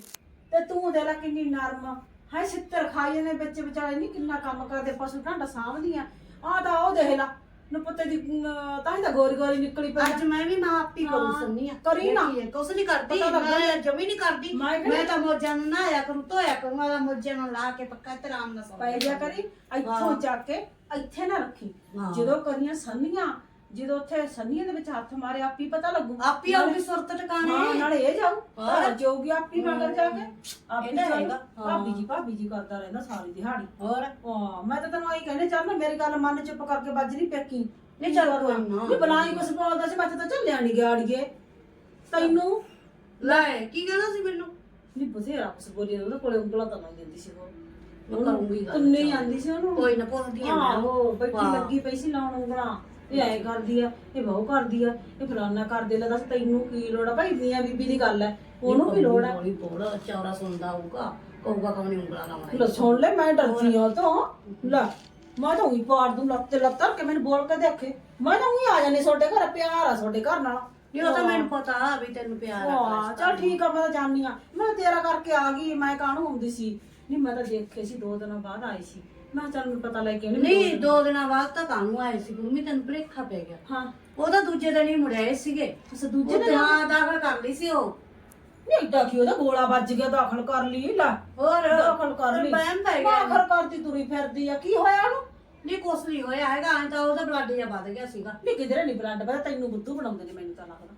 ਤੇ ਤੂੰ ਦੇ ਲੈ ਕਿੰਨੀ ਨਰਮ ਹਾਏ ਸਿੱਤਰ ਖਾਈ ਜਾਂਦੇ ਵਿੱਚ ਵਿਚਾਰੇ ਨਹੀਂ ਕਿੰਨਾ ਕੰਮ ਕਰਦੇ ਪਸ਼ੂ ਢਾਂਡਾ ਸਾਂਭਦੀਆਂ। ਆ ਤਾਂ ਉਹ ਦੇਖ ਲਾ ਨੂੰ ਪੁੱਤੇ ਦੀ ਅਮ, ਤਾਂ ਹੀ ਤਾਂ ਗੋਰੀ ਗੋਰੀ ਨਿਕਲੀ ਪਈ। ਅੱਜ ਮੈਂ ਵੀ ਨਾ ਆਪੀ ਕਰੂੰ ਹਾਂ, ਸੰਨੀ ਆ। ਕਰੀ ਨਾ। ਕੁਛ ਨਹੀਂ ਕਰਦੀ ਪਤਾ ਮੈਂ ਜਮੀ ਨਹੀਂ ਕਰਦੀ। ਮੈਂ ਮੈਂ ਤਾਂ ਮੋਜਾਂ ਨੂੰ ਨਹਾਇਆ ਕਰੂੰ ਧੋਇਆ ਕਰੂੰ ਆਦਾ ਮੋਜਾਂ ਨੂੰ ਲਾ ਕੇ ਪੱਕਾ ਤੇ ਆਰਾਮ ਨਾਲ ਸੌਂ ਪੈ ਜਾ ਕਰੀ। ਇੱਥੋਂ ਹਾਂ। ਚੱਕ ਕੇ ਇੱਥੇ ਨਾ ਰੱਖੀ। ਹਾਂ। ਜਦੋਂ ਕਰੀਆਂ ਸੰਨੀਆਂ ਜਦੋਂ ਉੱਥੇ ਸੰਨੀਆਂ ਦੇ ਵਿੱਚ ਹੱਥ ਮਾਰੇ ਆਪੀ ਪਤਾ ਲੱਗੂ। ਆਪੀ ਆਉਗੀ ਸੁਰਤ ਟਿਕਾਣੇ। ਹਾਂ ਨਾਲੇ ਇਹ ਜਾਊ। ਹੋਰ। ਘਰ ਜਾਊਗੀ ਆਪੀ ਮਗਰ ਜਾ ਕੇ। ਆਪੀ ਇਹ ਤਾਂ ਹੈਗਾ, ਹਾਂ। ਭਾਬੀ ਜੀ ਭਾਬੀ ਜੀ ਕਰਦਾ ਰਹਿੰਦਾ ਸਾਰੀ ਦਿਹਾੜੀ। ਹੋਰ? ਹਾਂ ਮੈਂ ਤਾਂ ਤੈਨੂੰ ਆਈ ਕਹਿੰਦੇ ਚੱਲ ਨਾ ਮੇਰੀ ਗੱਲ ਮੰਨ ਚੁੱਪ ਕਰਕੇ ਵੱਜ ਨਹੀਂ ਪੇਕੀ। ਨਹੀਂ ਚੱਲ ਕੋਈ ਨਾ। ਨਹੀਂ ਬਲਾਈ ਕੁਛ ਬੋਲਦਾ ਸੀ ਮੈਂ ਤਾਂ ਚੱਲਿਆ ਨਹੀਂ ਗਾੜੀਏ ਤੈਨੂੰ? ਲੈ ਕੀ ਕਹਿੰਦਾ ਸੀ ਮੈਨੂੰ? ਨਹੀਂ ਬਥੇਰਾ ਕੁਛ ਬੋਲੀ ਉਹਦੇ ਕੋਲੇ ਉਂਗਲਾਂ ਤਾਂ ਲਾਈ ਜਾਂਦੀ ਸੀ ਮੈਂ ਉਹ ਕਰੂੰਗੀ ਗੱਲ ਤੁੰਨੇ ਹੀ ਆਂਦੀ ਸੀ ਉਹਨੂੰ। ਕੋਈ ਨਾ ਪੁੱਛਦੀ ਆ ਹਾਂ ਮੈਂ। ਉਹ ਬੈਠੀ ਹਾਂ। ਲੱਗੀ ਪਈ ਸੀ ਲਾਉਣ ਉਂਗਲਾਂ। ਇਹ ਐ ਕਰਦੀ ਆ ਇਹ ਬਹੁ ਕਰਦੀ ਆ ਇਹ ਫਲਾਨਾ ਕਰਦੇ ਲੈ ਦੱਸ ਤੈਨੂੰ ਕੀ ਲੋੜ ਆ? ਭਾਈ ਮੀਆਂ ਬੀਬੀ ਦੀ ਗੱਲ ਐ। ਉਹਨੂੰ ਕੀ ਲੋੜ ਆ ਹੌਲੀ ਬੋਲ ਚੌਰਾ ਸੁਣਦਾ ਹੋਊਗਾ ਕਹੂਗਾ ਕੌਣ ਉਂਗਲਾ ਲੈ ਲਾਉਣਾ ਸੁਣ ਲੈ ਮੈਂ ਡਰਦੀ ਆ ਤੋਂ। ਲੈ ਮੈਂ ਤਾਂ ਉਹੀ ਪਾੜ ਦੂੰ ਲੱਤ ਤੇ ਲੱਤ ਧਰ ਕੇ ਮੈਨੂੰ ਬੋਲ ਕੇ ਦੇਖੇ। ਮੈਂ ਤਾਂ ਉਹੀ ਆ ਜਾਣੀ ਤੁਹਾਡੇ ਘਰ ਪਿਆਰ ਆ ਤੁਹਾਡੇ ਘਰ ਨਾਲ। ਨਹੀਂ ਉਹ ਤਾਂ ਮੈਨੂੰ ਪਤਾ ਵੀ ਤੈਨੂੰ ਪਿਆਰ ਆ ਹਾਂ ਚੱਲ ਠੀਕ ਆ ਮੈਂ ਤਾਂ ਜਾਣੀ ਆ। ਮੈਂ ਤੇਰਾ ਕਰਕੇ ਆ ਗਈ ਮੈਂ ਕਾਹਨੂੰ ਆਉਂਦੀ ਸੀ? ਨਹੀਂ ਮੈਂ ਤਾਂ ਦੇਖੇ ਸੀ ਦੋ ਦਿਨਾਂ ਬਾਅਦ ਆਈ ਸੀ। ਮੈਂ ਕਿਹਾ ਚੱਲ ਪਤਾ ਨਹੀਂ ਦੋ ਦਿਨਾਂ ਬਾਅਦ ਤਾਂ ਕਾਨੂੰ ਆਏ ਸੀ? ਗੁਰਮੀ ਤੈਨੂੰ ਭਰੇਖਾ ਪੈ ਗਿਆ। ਹਾਂ। ਉਹ ਤਾਂ ਦੂਜੇ ਦਿਨ ਹੀ ਮੁੜਿਆ ਸੀਗੇ। ਉਸ ਦੂਜੇ ਉਹ ਤਾਂ ਦਾਖਲ ਕਰ ਲਈ ਸੀ ਉਹ। ਨਹੀਂ ਏਡਾ ਕੀ ਉਹਦਾ ਗੋਲਾ ਵੱਜ ਗਿਆ ਦਾਖਲ ਕਰ ਲਈ ਲੈ। ਹੋਰ ਦਾਖਲ ਕਰ ਲਈ। ਬਹਿਮ ਪੈ ਗਿਆ। ਦਾਖਲ ਕਰਦੀ ਤੁਰੀ ਫਿਰਦੀ ਆ। ਕੀ ਹੋਇਆ ਉਹਨੂੰ? ਨਹੀਂ ਕੁਛ ਨਹੀਂ ਹੋਇਆ ਹੈਗਾ ਐਂ ਤਾਂ ਉਹਦਾ ਬਲੱਡ ਜਿਹਾ ਵੱਧ ਗਿਆ ਸੀਗਾ। ਨਹੀਂ ਕਿਧਰੇ ਨਹੀਂ ਬਲੱਡ ਪਤਾ ਤੈਨੂੰ ਬੁੱਧੂ ਬਣਾਉਂਦੇ ਨੇ ਮੈਨੂੰ ਤਾਂ ਲੱਗਦਾ।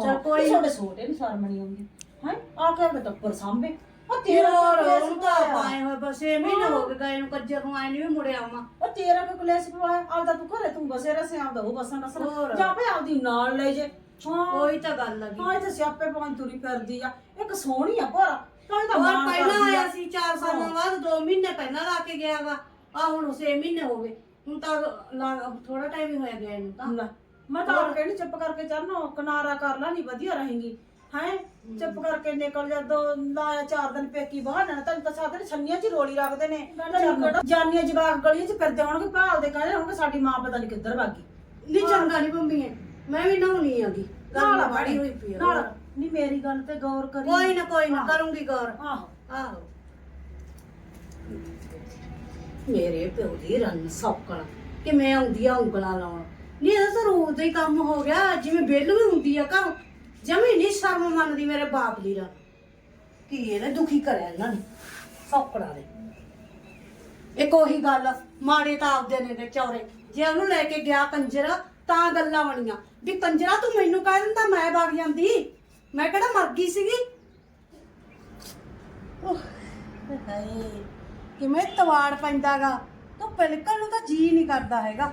ਚੱਲ ਕੋਈ- ਤੁਹਾਡੇ ਛੋਟੇ ਨੂੰ ਸ਼ਰਮ ਨਹੀਂ ਆਉਂਦੀ। ਹੈ? ਆ ਕੇ ਆਪਣੇ ਟੱਪਰ ਸਾਹਮਣੇ ਉਹ ਤੇਰਾ ਤੇਰਾ ਹੋਰ ਕਲੇਸ਼ ਉਹਨੂੰ ਤਾਂ ਪਵਾਇਆ। ਪਾਏ ਹੋਏ ਬਸ 6 ਮਹੀਨੇ ਹੋ ਗਏ ਗਏ ਨੂੰ ਕੱਜਰ ਨੂੰ ਆਏ ਨਹੀਂ ਵੀ ਮੁੜਿਆ ਆਵਾਂ। ਉਹ ਤੇਰਾ ਕੋ ਕਲੇਸ਼ ਪਵਾਇਆ ਆਪਦਾ ਤੂੰ ਘਰੇ ਤੂੰ ਬਸੇ ਰਸੇ ਆਪਦਾ ਉਹ ਬਸਾਂ ਨਸਲ ਹੋਰ। ਜਾਂ ਭਈ ਆਪਦੀ ਨਾਲ ਲੈ ਜੇ। ਹਾਂ। ਉਹੀ ਤਾਂ ਗੱਲ ਲੱਗੀ ਹਾਂ ਇੱਥੇ ਸਿਆਪੇ ਪਾਉਣ ਤੁਰੀ ਫਿਰਦੀ ਆ। ਇੱਕ ਸੋਹਣੀ ਆ ਭੋਰਾ। ਤਾਂ ਇਹਦਾ ਹੋਰ ਮਾਣ ਪਹਿਲਾਂ ਕਰਦੀ ਆ। ਆਇਆ ਸੀ 4 ਸਾਲਾਂ ਬਾਅਦ 2 ਮਹੀਨੇ ਪਹਿਲਾਂ ਲਾ ਕੇ ਗਿਆ ਵਾ। ਆ ਹੁਣ 6 ਮਹੀਨੇ ਹੋ ਗਏ। ਹੁਣ ਤਾਂ ਥੋੜਾ ਟਾਈਮ ਹੀ ਹੋਇਆ ਗਿਆ ਇਹਨੂੰ ਤਾਂ। ਲੈ, ਮੈਂ ਤਾਂ ਆਪ ਕਹਿੰਦੀ ਚੁੱਪ ਕਰਕੇ ਚੱਲ ਨਾ ਕਿਨਾਰਾ ਕਰ ਲੈ ਨਹੀਂ ਵਧੀਆ ਰਹੇਗੀ। ਹੈ? ਚੁੱਪ ਕਰਕੇ ਨਿਕਲ ਜਾ ਦੋ ਲਾਇਆ ਚਾਰ ਦਿਨ ਪੇਕੀ ਬਹਾਨਾ ਤੈਨੂੰ ਤਾਂ ਸਾਧ ਨੇ ਛੰਨੀਆਂ 'ਚ ਹੀ ਰੋਲੀ ਰੱਖਦੇ ਨੇ। ਜਾਨੀਆਂ ਜਵਾਕ ਗਲੀਆਂ 'ਚ ਫਿਰਦੇ ਹੋਣਗੇ ਭਾਲਦੇ ਕਹਿੰਦੇ ਹੋਣਗੇ ਸਾਡੀ ਮਾਂ ਪਤਾ ਨਹੀਂ ਕਿੱਧਰ ਭਾਗੀ ਨਹੀਂ ਚੰਗਾ ਨਹੀਂ ਮੰਮੀ ਮੈਂ ਵੀ ਨਹਾਉਣੀ ਆਗੀ ਨਾਲ ਬੜੀ ਹੋਈ ਪਈ ਨਾਲ। ਨਹੀਂ ਮੇਰੀ ਗੱਲ ਤੇ ਗੌਰ ਕਰੀ। ਕੋਈ ਨਾ ਕੋਈ ਨਾ। ਕਰੂੰਗੀ ਗੌਰ। ਆਹੋ। ਆਹੋ। ਮੇਰੇ ਪਿਓ ਦੀ ਰੰਨ ਸੌਕਣ ਕਿ ਮੈਂ ਆਉਂਦੀ ਆ ਉਂਗਲਾਂ ਲਾਉਣ। ਨਹੀਂ ਇਹ ਤਾਂ ਰੋਜ਼ ਦਾ ਹੀ ਕੰਮ ਹੋ ਗਿਆ ਜਿਵੇਂ ਬਿੱਲ ਵੀ ਹੁੰਦੀ ਆ ਘਰ। ਜਮੀ ਨਹੀਂ ਸ਼ਰਮ ਮੰਨਦੀ ਮੇਰੇ ਬਾਪ ਦੀ ਰਾਂ ਕੀ ਇਹਨੇ ਦੁਖੀ ਕਰਿਆ ਇਹਨਾਂ ਨੇ? ਸੌਕੜਾ ਦੇ ਇੱਕ ਉਹੀ ਗੱਲ ਮਾੜੇ ਤਾਂ ਆਪਦੇ ਨੇ ਨੇ ਚੌਰੇ। ਜੇ ਉਹਨੂੰ ਲੈ ਕੇ ਗਿਆ ਕੰਜਰਾ ਤਾਂ ਗੱਲਾਂ ਬਣੀਆਂ। ਵੀ ਕੰਜਰਾ ਤੂੰ ਮੈਨੂੰ ਕਹਿ ਦਿੰਦਾ ਮੈਂ ਵਗ ਜਾਂਦੀ। ਮੈਂ ਕਿਹੜਾ ਮਰ ਗਈ ਸੀਗੀ? ਓਹ, ਹਾਏ ਕਿਵੇਂ ਤਵਾੜ ਪੈਂਦਾਗਾ। ਤੂੰ ਬਿਲਕੁਲ ਨੂੰ ਤਾਂ ਜੀ ਨਹੀਂ ਕਰਦਾ ਹੈਗਾ।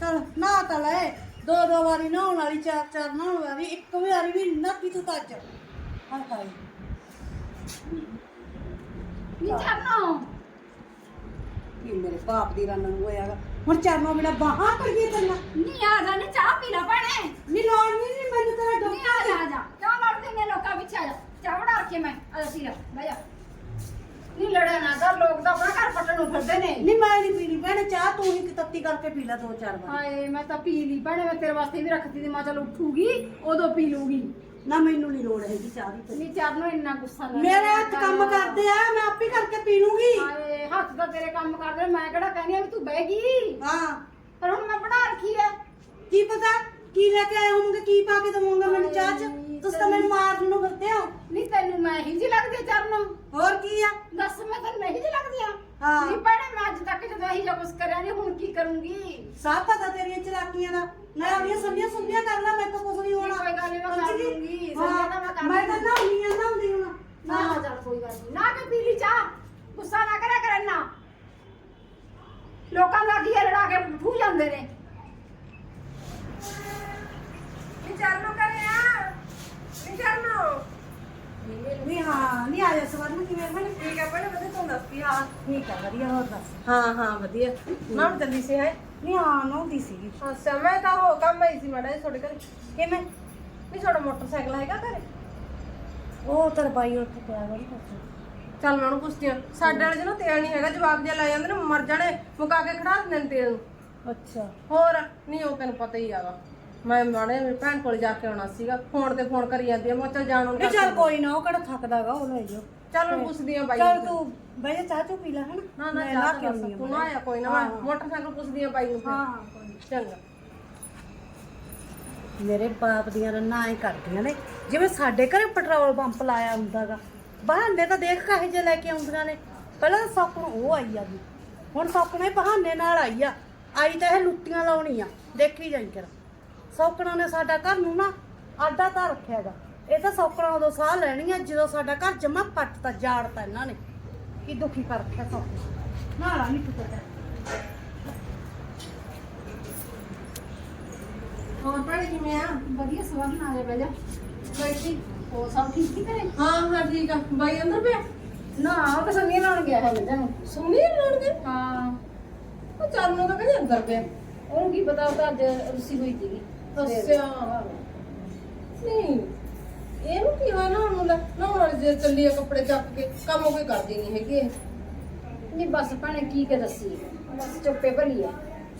ਚਲ ਨਾ ਤਾਂ ਲੈ। ਦੋ ਦੋ ਵਾਰੀ ਨਹਾਉਣ ਵਾਲੀ ਚਾਰ ਚਾਰ ਨਹਾਉਣ ਵਾਲੀ ਇੱਕ ਵਾਰੀ ਵੀ ਨਾ ਪੀ ਤੂੰ ਤਾਂ ਅੱਜ ਹਾਏ ਹਾਏ। ਨੀ ਚਰਨੋ। ਇਹ ਮੇਰੇ ਬਾਪ ਦੀ ਰੰਨ ਨੂੰ ਹੋਇਆਗਾ ਹੁਣ ਚਰਨੋਂ ਬਿਨਾ ਬਾਹਾਂ ਕਰੀਏ ਤੈਨੂੰ ਨੀ ਆ ਜਾ ਨੀ ਚਾਹ ਪੀ ਲੈ ਭੈਣੇ। ਨਹੀਂ ਲੋੜ ਨਹੀਂ ਨਹੀਂ ਮੈਨੂੰ ਤੇਰਾ ਡੋਕਾ ਆ ਜਾ ਆ ਜਾ। ਚਾਹ ਲੜਦੇ ਨੇ ਲੋਕਾਂ ਪਿੱਛੇ ਆ ਜਾ? ਚਾਹ ਬਣਾ ਕੇ ਮੈਂ। ਆ ਜਾ ਪੀ ਲੈ ਬਹਿ ਜਾ। ਨੀ ਲੜਿਆ ਨਾ ਕਰ ਲੋਕ ਤਾਂ ਆਪਣਾ ਘਰ ਪੱਟਣ ਨੂੰ ਫਿਰਦੇ ਨੇ। ਨਹੀਂ ਮੈਂ ਨਹੀਂ ਪੀਣੀ। ਭੈਣੇ ਚਾਹ ਤੂੰ ਹੀ ਤੱਤੀ ਕਰਕੇ ਪੀ ਲੈ ਦੋ ਚਾਰ ਵਾਰ। ਹਾਏ ਮੈਂ ਤਾਂ ਪੀ ਲਈ। ਭੈਣੇ ਮੈਂ ਤੇਰੇ ਵਾਸਤੇ ਵੀ ਰੱਖਤੀ ਸੀ। ਮੈਂ ਚਲ ਉੱਠੂਗੀ ਉਦੋਂ ਪੀ ਲੂਗੀ ਨਾ ਮੈਨੂੰ ਨਹੀਂ ਲੋੜ ਹੈਗੀ ਚਾਹ ਦੀ। ਨੀ ਚਰਨੋ ਇੰਨਾ ਗੁੱਸਾ ਨਾ ਮੇਰੇ ਹੱਥ ਕੰਮ ਕਰਦੇ ਆ ਮੈਂ ਆਪੇ ਕਰਕੇ ਪੀ ਲੂੰਗੀ ਹਾਏ ਹੱਥ ਤਾਂ ਤੇਰੇ ਕੰਮ ਕਰਦੇ ਨੇ, ਮੈਂ ਕਿਹੜਾ ਕਹਿੰਦੀ ਆ ਵੀ ਤੂੰ ਬਹਿ ਗਈ। ਹਾਂ। ਪਰ ਹੁਣ ਮੈਂ ਬਣਾ ਰੱਖੀ ਐ ਕੀ ਪਤਾ ਕੀ ਲੈ ਕੇ ਆਏ ਕੀ ਪਾ ਕੇ ਦਵਾਂਗਾ ਮੈਨੂੰ ਚਾਹ ਚ? ਤੁਸੀਂ ਤਾਂ ਮੈਨੂੰ ਮਾਰਨ ਨੂੰ ਫਿਰਦੇ ਹੋ। ਨਹੀਂ ਤੈਨੂੰ ਮੈਂ ਹੀ ਜੀ ਲੱਗਦੀ ਚਰਨੋ। ਹੋਰ ਕੀ ਆ? ਦੱਸ ਮੈਂ ਤੈਨੂੰ ਨਹੀਂ ਜੀ ਲੱਗਦੀ ਆ। ਹਾਂ। ਨਹੀਂ ਭੈਣੇ ਮੈਂ ਅੱਜ ਤੱਕ ਜਦੋਂ ਇਹੀ ਜਿਹਾ ਕਰਿਆ ਨਹੀਂ ਹੁਣ ਕੀ ਕਰੂੰਗੀ? ਸਭ ਪਤਾ ਤੇਰੀਆਂ ਚਲਾਕੀਆਂ ਦਾ। ਮੈਂ ਆਪਣੀਆਂ ਸੰਧੀਆਂ ਸੰਧੀਆਂ ਕਰ ਲਾ ਮੈਂ ਤਾਂ ਕੁਝ ਨਹੀਂ ਹੋਣਾ। ਕੋਈ ਗੱਲ ਨੀ, ਮੈਂ ਕਰ ਸਮਝ ਗਈ? ਲੂੰਗੀ। ਹਾਂ, ਸੰਧੀਆਂ ਤਾਂ ਮੈਂ ਕਰ ਮੈਂ ਤਾਂ ਲੂੰਗੀ। ਨਹਾਉਣੀ ਆ ਨਹਾਉਂਦੀ ਹੁਣ। ਨਾ ਨਾ ਚੱਲ ਕੋਈ ਗੱਲ ਨਹੀਂ ਨਾ ਕਿ ਪੀ ਲਈ ਚਾਹ। ਗੁੱਸਾ ਨਾ ਕਰਿਆ ਕਰ ਇੰਨਾ। ਲੋਕਾਂ ਦਾ ਕੀ ਹੈ, ਲੜਾ ਕੇ ਠੂ ਜਾਂਦੇ ਨੇ। ਨੀ ਚਰਨੋ ਕਰੇ ਆ ਨੀ ਚਰਨੋ ਨਹੀਂ ਹਾਂ ਨਹੀਂ ਆ ਜਾ ਸਵਾਰ ਨੂੰ ਕਿਵੇਂ ਬਣ ਠੀਕ ਹੈ ਪਹਿਲੇ ਵਧੀਆ ਤੂੰ ਦੱਸ ਕੀ ਹਾਲ ਠੀਕ ਆ ਵਧੀਆ ਹੋਰ ਦੱਸ। ਹਾਂ ਹਾਂ ਵਧੀਆ। ਨਾਮ ਚੱਲੀ ਸੀ ਹੈ ਨਹੀਂ ਹਾਂ ਨਹਾਉਂਦੀ ਸੀਗੀ। ਅੱਛਾ ਮੈਂ ਤਾਂ ਹੋ ਕੰਮ ਆਈ ਸੀ ਮਾੜਾ ਜਿਹਾ ਤੁਹਾਡੇ ਘਰੇ। ਕਿਵੇਂ? ਨਹੀਂ ਤੁਹਾਡਾ ਮੋਟਰਸਾਈਕਲ ਹੈਗਾ ਘਰੇ? ਉਹ ਤੇਰਾ ਬਾਈ ਉੱਥੇ ਪਿਆ ਵਾ ਨਾ ਚੱਲ ਮੈਂ ਉਹਨੂੰ ਪੁੱਛਦੀ ਹਾਂ। ਸਾਡੇ ਵਾਲੇ ਤੇਲ ਨਹੀਂ ਹੈਗਾ ਜਵਾਬ ਜਿਹਾ ਲੈ ਜਾਂਦੇ ਨੇ ਮਰ ਜਾਣੇ ਮੁਕਾ ਕੇ ਖੜਾ ਦਿੰਦੇ ਨੇ ਤੇਲ ਨੂੰ। ਅੱਛਾ। ਹੋਰ ਨਹੀਂ ਉਹ ਤੈਨੂੰ ਪਤਾ ਹੀ ਆਗਾ ਮੈਂ ਮਾੜੇ ਮੇਰੀ ਭੈਣ ਕੋਲ ਜਾ ਕੇ ਆਉਣਾ ਸੀਗਾ ਫੋਨ ਤੇ ਫੋਨ ਕਰੀ ਜਾਂਦੀ ਆ ਮੈਂ ਚੱਲ ਜਾਣ ਨਹੀਂ ਚੱਲ ਕੋਈ ਨਾ ਉਹ ਕਿਹੜਾ ਥੱਕਦਾਗਾ ਉਹ ਲੈ ਜਾਓ। ਚੱਲ ਮੈਂ ਪੁੱਛਦੀ ਆ ਬਾਈ ਚੱਲ ਨੂੰ। ਤੂੰ ਬਈ ਚਾਹ ਤੂੰ ਪੀ ਲੈ ਹਨਾ? ਨਾ ਨਾ ਮੈਂ ਚਾਹ ਲਾ ਕੇ ਤੂੰ ਨਾ ਆਇਆ ਕੋਈ ਨਾ ਮੈਂ। ਮੋਟਰਸਾਈਕਲ ਪੁੱਛਦੀ ਆ ਬਾਈ ਨੂੰ ਫਿਰ। ਹਾਂ ਹਾਂ ਕੋਈ ਨੀ। ਚੰਗਾ। ਮੇਰੇ ਬਾਪ ਦੀਆਂ ਰੰਨਾਂ ਐ ਕਰਦੀਆਂ ਨੇ ਜਿਵੇਂ ਸਾਡੇ ਘਰੇ ਪੈਟਰੋਲ ਪੰਪ ਲਾਇਆ ਹੁੰਦਾਗਾ। ਬਹਾਨੇ ਤਾਂ ਦੇਖ ਕਾਹੇ ਜੇ ਲੈ ਕੇ ਆਉਂਦੀਆਂ ਨੇ। ਪਹਿਲਾਂ ਸੌਕਣ ਉਹ ਆਈ ਆ ਜੀ। ਹੁਣ ਸੌਕਣਾ ਬਹਾਨੇ ਨਾਲ ਆਈ ਆ। ਆਈ ਤਾਂ ਇਹ ਲੁੱਟੀਆਂ ਲਾਉਣੀ ਆ। ਦੇਖੀ ਜਾਈ ਕਰ ਸੌਕਣਾ ਨੇ ਸਾਡਾ ਘਰ ਨੂੰ ਨਾ ਆਡਾ ਤਾਂ ਰੱਖਿਆਗਾ ਇਹ ਤਾਂ ਸੌਕਣਾ ਉਦੋਂ ਸਾਹ ਲੈਣੀ ਆ ਜਦੋਂ ਸਾਡਾ ਘਰ ਜਮਾ ਪੱਟਤਾ ਜਾੜਤਾ ਇਹਨਾਂ ਨੇ ਕੀ ਦੁਖੀ ਕਰ ਰੱਖਿਆ ਸੌਕਣਾ ਨਾਲਾ ਨਹੀਂ ਪਤਾ ਹੋਰ ਭੈਣ ਕਿਵੇਂ ਆ? ਵਧੀਆ ਸਵਾਲ ਨਾ ਜਾ ਬਹਿ ਜਾ। ਬੈਠੀ ਉਹ ਸਭ ਠੀਕ ਹੀ ਕਰੇ ਹਾਂ ਹਾਂ ਠੀਕ ਆ। ਬਾਈ ਅੰਦਰ ਪਿਆ? ਨਾ ਉਹ ਤਾਂ ਲਾਉਣ ਗਿਆ ਹੈ ਮੈਨੂੰ ਸੁਣੀ ਲਾਉਣਗੇ ਹਾਂ। ਉਹ ਚੱਲ ਨੂੰ ਤਾਂ ਕਹਿੰਦੇ ਅੰਦਰ ਪਿਆ। ਉਹਨੂੰ ਕੀ ਪਤਾ ਉਹ ਤਾਂ ਅੱਜ ਰੁੱਸੀ ਹੋਈ ਸੀਗੀ। ਅੱਛਾ। ਨਹੀਂ ਇਹਨੂੰ ਕੀ ਹੋਇਆ? ਨਾ ਉਹਨੂੰ ਲੈ ਨਾ ਹੁਣ ਜੇ ਚੱਲੀ ਆ ਕੱਪੜੇ ਚੱਕ ਕੇ ਕੰਮ ਕੋਈ ਕਰਦੀ ਨਹੀਂ ਹੈਗੀ ਇਹ। ਨਹੀਂ ਬਸ ਭੈਣੇ ਕੀ ਕੇ ਦੱਸੀ ਬਸ ਚੁੱਪੇ ਭਰੀ ਆ।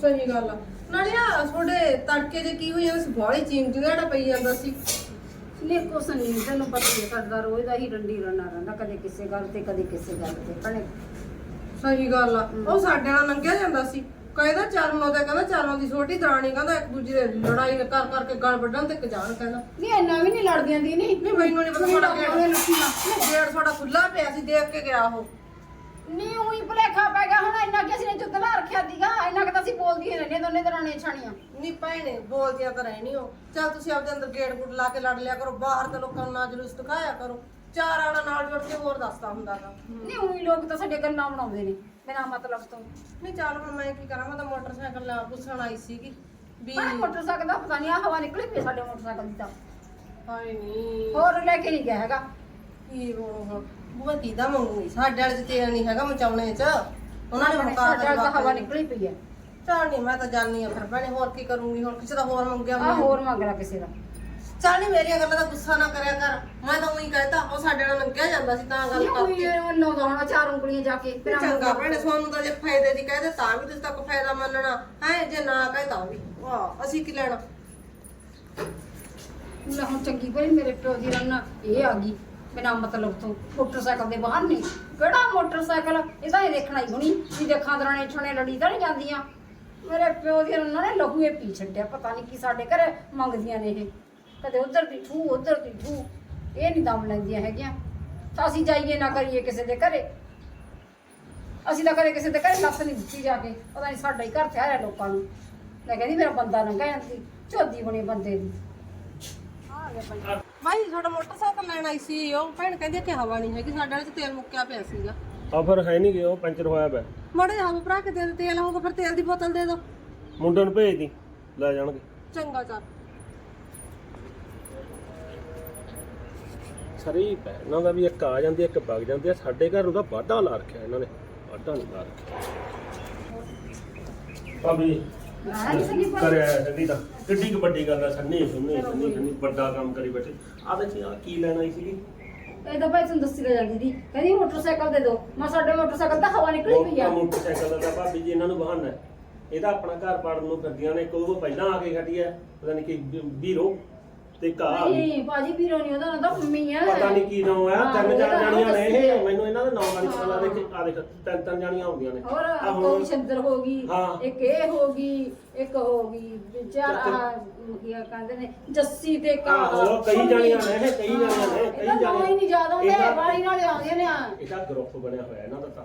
ਸਹੀ ਗੱਲ ਆ। ਨਾਲੇ ਆ ਤੁਹਾਡੇ ਤੜਕੇ ਜੇ ਕੀ ਹੋਈ ਜਾਂਦਾ ਸੀ ਬਾਹਲੀ ਚੀਮ ਜਿਹੜਾ ਪਈ ਜਾਂਦਾ ਸੀ। ਨਹੀਂ ਕੁਛ ਨਹੀਂ ਤੈਨੂੰ ਪਤਾ ਹੀ ਹੈ ਸਾਡਾ ਰੋਜ਼ ਦਾ ਹੀ ਰੰਡੀ ਰੰਨਾ ਰਹਿੰਦਾ ਕਦੇ ਕਿਸੇ ਗੱਲ ਤੇ ਕਦੇ ਕਿਸੇ ਗੱਲ ਤੇ ਭੈਣੇ। ਸਹੀ ਗੱਲ ਆ। ਉਹ ਸਾਡੇ ਨਾਲ ਲੰਘਿਆ ਜਾਂਦਾ ਸੀ। ਕਹਿੰਦਾ ਚਰਨੋਂ ਤੇ ਕਹਿੰਦਾ ਚਰਨੋਂ ਦੀ ਛੋਟੀ ਦਰਾਣੀ ਕਹਿੰਦਾ ਇੱਕ ਦੂਜੇ ਦੇ ਲੜਾਈ ਕਰ ਕਰਕੇ ਗਲ ਵੱਢਣ ਤੇ ਜਾਣ ਕਹਿੰਦਾ। ਨਹੀਂ ਇੰਨਾ ਵੀ ਨਹੀਂ ਲੜਦੀਆਂ ਦੀ ਨਹੀਂ। ਨਹੀਂ ਮੈਨੂੰ ਨਹੀਂ ਪਤਾ ਤੂੰ ਸਾਡਾ ਲੜਦੀਆਂ ਗੇੜ। ਗੇੜ ਸਾਡਾ ਖੁੱਲਾ ਪਿਆ ਸੀ ਦੇਖ ਕੇ ਗਿਆ ਉਹ। ਨਹੀਂ ਉਹੀ ਭੁਲੇਖਾ ਪੈ ਗਿਆ ਹੁਣ ਇੰਨਾ ਕਿ ਅਸੀਂ ਨੇ ਜੁੱਤ ਲਾ ਰੱਖਿਆ ਦੀਗਾ ਇੰਨਾ ਕਿ ਤਾਂ ਅਸੀਂ ਬੋਲਦੀਆਂ ਰਹਿੰਦੀਆਂ ਦੋਨੇ ਦਰਾਣੀਆਂ ਛਾਣੀਆਂ। ਨਹੀਂ ਭੈਣੇ ਬੋਲਦੀਆਂ ਤਾਂ ਰਹਿਣੀ ਹੋ ਚਲ ਤੁਸੀਂ ਆਪਦੇ ਅੰਦਰ ਗੇਟ ਗੁੱਟ ਲਾ ਕੇ ਲੜ ਲਿਆ ਕਰੋ ਬਾਹਰ ਤੇ ਲੋਕਾਂ ਨੂੰ ਨਾ ਜਲੂਸ ਦਿਖਾਇਆ ਕਰੋ। ਚਾਰ ਆਣਾ ਨਾਲ ਜੁੜ ਕੇ ਹੋਰ ਦੱਸਦਾ ਹੁੰਦਾਗਾ। ਨਹੀਂ ਉਹੀ ਲੋਕ ਤਾਂ ਸਾਡੇ ਗੱਲਾਂ ਬਣਾਉਂਦੇ ਨੇ ਬਿਨਾਂ ਮਤਲਬ ਤੋਂ। ਨਹੀਂ ਚੱਲ ਹੁਣ ਮੈਂ ਕੀ ਕਰਾਂ ਮੈਂ ਤਾਂ ਮੋਟਰਸਾਈਕਲ ਲਾ ਪੁੱਛਣ ਆਈ ਸੀਗੀ ਵੀ ਪਰ ਮੋਟਰਸਾਈਕਲ ਦਾ ਪਤਾ ਨਹੀਂ ਆ ਹਵਾ ਨਿਕਲੀ ਪਈ ਸਾਡੇ ਮੋਟਰਸਾਈਕਲ ਦੀ ਤਾਂ। ਹਾਏ ਨਹੀਂ ਹੋਰ ਲੈ ਕੇ ਨਹੀਂ ਗਿਆ ਹੈਗਾ। ਕੀ ਹੁਣ ਬੂਆ ਕੀਦਾ ਮੰਗੂਗੀ? ਸਾਡੇ ਵਾਲੇ ਚ ਤੇਲ ਨਹੀਂ ਹੈਗਾ ਮਚਾਉਣੇ ਚ। ਉਹਨਾਂ ਨੇ ਮੁਕਾ ਸਾਡੇ ਵੱਲ ਤਾਂ ਹਵਾ ਨਿਕਲੀ ਪਈ ਹੈ ਚੱਲ ਨਹੀਂ ਮੈਂ ਤਾਂ ਜਾਣੀ ਆ ਫਿਰ ਭੈਣੇ ਹੋਰ ਕੀ ਕਰੂੰਗੀ? ਹੁਣ ਕਿਸੇ ਦਾ ਹੋਰ ਮੰਗਿਆ ਮੈਂ ਹੋਰ ਮੰਗ ਲਾ ਕਿਸੇ ਦਾ। ਚੱਲ ਨੀ ਮੇਰੀਆਂ ਗੱਲਾਂ ਦਾ ਗੁੱਸਾ ਨਾ ਕਰਿਆ ਕਰ। ਮੈਂ ਤਾਂ ਉਹੀ ਕਹਿਤਾ ਉਹ ਸਾਡੇ ਨਾਲ ਲੰਘਿਆ ਜਾਂਦਾ ਸੀ ਤਾਂ ਗੱਲ ਕੋਈ ਕਰਤੀ ਲਾਉਂਦਾ ਹੋਣਾ ਚਾਰ ਉਂਗਲੀਆਂ ਜਾ ਕੇ ਫਿਰ ਚੰਗਾ ਭੈਣੇ ਸੋਨੂੰ ਤਾਂ ਜੇ ਫਾਇਦੇ ਦੀ ਕਹਦੇ ਤਾਂ ਵੀ ਤੁਸੀਂ ਤੱਕ ਫਾਇਦਾ ਮੰਨਣਾ। ਹੈ ਜੇ ਨਾ ਕਹੇ ਤਾਂ ਵੀ। ਵਾਹ ਅਸੀਂ ਕੀ ਲੈਣਾ? ਲੈ ਹੁਣ ਚੰਗੀ ਭਲੀ ਮੇਰੇ ਪਿਓ ਦੀ ਰੰਨ ਇਹ ਆ ਗਈ ਬਿਨਾ ਮਤਲਬ ਤੋਂ। ਮੋਟਰਸਾਈਕਲ ਦੇ ਬਾਹਰ ਨਹੀਂ। ਕਿਹੜਾ ਮੋਟਰਸਾਈਕਲ? ਇਹ ਤਾਂ ਇਹ ਦੇਖਣਾ ਹੀ ਹੋਣੀ ਵੀ ਦੇਖਾਂ ਦਰਾਣੇ ਛਣੇ ਲੜੀ ਤਾਂ ਨਹੀਂ ਜਾਂਦੀਆਂ। ਮੇਰੇ ਪਿਓ ਦੀ ਰੰਨਾਂ ਨੇ ਲਹੂਏ ਪੀ ਛੱਡਿਆ ਪਤਾ ਨਹੀਂ ਕੀ ਸਾਡੇ ਘਰੇ ਮੰਗਦੀਆਂ ਨੇ ਇਹ। ਕਦੇ ਉਧਰ ਦੀ ਠੂ ਉਧਰ ਦੀ ਠੂ। ਇਹ ਨਹੀਂ ਦਮ ਲੈਂਦੀਆਂ ਹੈਗੀਆਂ। ਤਾਂ ਅਸੀਂ ਜਾਈਏ ਨਾ ਕਰੀਏ ਕਿਸੇ ਦੇ ਘਰੇ। ਅਸੀਂ ਤਾਂ ਕਰੇ ਕਿਸੇ ਦੇ ਘਰੇ ਲੱਤ ਨਹੀਂ ਦਿੱਤੀ ਜਾ ਕੇ। ਪਤਾ ਨਹੀਂ ਸਾਡਾ ਹੀ ਘਰ ਤੇ ਆ ਲੋਕਾਂ ਨੂੰ। ਮੈਂ ਕਹਿੰਦੀ ਮੇਰਾ ਬੰਦਾ ਲੰਘਾ ਜਾਂਦੀ ਝੋਦੀ ਬਣੀ ਬੰਦੇ ਦੀ। ਗਿਆ ਭਾਈ ਤੁਹਾਡਾ ਮੋਟਰਸਾਈਕਲ ਲੈਣ ਆਈ ਸੀ ਉਹ। ਭੈਣ ਕਹਿੰਦੀ ਕਿ ਹਵਾ ਨਹੀਂ ਹੈਗੀ ਸਾਡੇ ਵਾਲੇ ਚ ਤੇਲ ਮੁੱਕਿਆ ਪਿਆ ਸੀਗਾ। ਆ ਫਿਰ ਹੈ ਨਹੀਂ ਗੇ ਉਹ ਪੈਂਚਰ ਹੋਇਆ ਪਿਆ। ਮਾੜੇ ਹਵਾ ਭਰਾ ਕੇ ਦੇ ਦੇ ਤੇਲ ਹੋਊਗਾ ਫਿਰ ਤੇਲ ਦੀ ਬੋਤਲ ਦੇ ਦਿਓ ਮੁੰਡੇ ਨੂੰ ਭੇਜ ਦੀ। ਲੈ ਜਾਣਗੇ। ਚੰਗਾ ਚੱਲ। ਸਰੀ ਪੈ ਇਹਨਾਂ ਦਾ ਵੀ ਇੱਕ ਆ ਜਾਂਦੀ ਇੱਕ ਵਗ ਜਾਂਦੀ ਆ। ਸਾਡੇ ਘਰ ਨੂੰ ਤਾਂ ਵਾਢਾ ਲਾ ਰੱਖਿਆ ਇਹਨਾਂ ਨੇ। ਵਾਢਾ ਨਹੀਂ ਲਾ ਰੱਖਿਆ। ਭਾਬੀ ਕਰਿਆ ਸੰਨੀ ਤਾਂ ਕਿੱਡੀ ਕੁ ਵੱਡੀ ਗੱਲ ਆ ਸੰਨੀ ਸੁਣਨੀ ਸੰਨੀ ਸੰਨੀ ਵੱਡਾ ਕੰਮ ਕਰੀ ਬੈਠੇ। ਆ ਵਿੱਚ ਆ ਕੀ ਲੈਣ ਆਈ ਸੀਗੀ? ਇਹ ਤਾਂ ਭਾਈ ਤੁਹਾਨੂੰ ਦੱਸੀ ਜਾਂਦੀ ਦੀ ਕਹਿੰਦੀ ਮੋਟਰਸਾਈਕਲ ਦੇ ਦਿਓ। ਮੈਂ ਸਾਡੇ ਮੋਟਰਸਾਈਕਲ ਤਾਂ ਹਵਾ ਨਿਕਲੀ ਪਈ ਆ। ਉਹ ਮੋਟਰਸਾਈਕਲ ਦਾ ਤਾਂ ਭਾਬੀ ਜੀ ਇਹਨਾਂ ਨੂੰ ਬਹਾਨਾ ਹੈ। ਇਹ ਤਾਂ ਆਪਣਾ ਘਰ ਪਾੜਨ ਨੂੰ ਫਿਰਦੀਆਂ ਨੇ। ਕੋਈ ਉਹ ਪਹਿਲਾਂ ਆ ਕੇ ਖੜੀ ਹੈ। ਪਤਾ ਨਹੀਂ ਕਿ ਵੀਰੋ। ਤੇ ਕਾ ਨਹੀਂ ਭਾਜੀ ਵੀਰੋ ਨਹੀਂ ਉਹਦਾ ਨਾਂ ਤਾਂ ਮੰਮੀ ਆ। ਪਤਾ ਨਹੀਂ ਕੀ ਨਾਮ ਆ ਤਿੰਨ ਚਾਰ ਜਾਣੀਆਂ ਨੇ। ਇਹ ਮੈਨੂੰ ਇਹਨਾਂ ਦਾ ਨਾਮ ਦਾ ਨਹੀਂ ਪਤਾ ਲੱਗਦਾ ਕਿ ਆ ਦੇਖ ਤਿੰਨ ਤਿੰਨ ਜਾਣੀਆਂ ਹੁੰਦੀਆਂ ਨੇ। ਹੋਰ ਆਹ ਕੋਈ ਸ਼ੰਦਰ ਹੋ ਗਈ ਹਾਂ। ਇੱਕ ਇਹ ਹੋ ਗਈ ਇੱਕ ਹੋ ਗਈ ਚਾਰ ਚਾਚਾ- ਆਹ ਕੀ ਕਹਿੰਦੇ ਨੇ ਜੱਸੀ ਤੇ ਕਾ ਆਹੋ, ਕਈ ਜਾਣੀਆਂ ਨੇ ਇਹ, ਕਈ ਜਾਣੀਆਂ ਨੇ, ਕਈ ਹੀ ਨਹੀਂ ਯਾਦ ਆਉਂਦੇ ਇਹਦਾ- ਬਾਰੀ ਨਾਲ ਆਉਂਦੇ ਨੇ ਇਹਦਾ ਗਰੁੱਪ ਬਣਿਆ ਹੋਇਆ ਇਹਨਾਂ ਦਾ ਤਾਂ।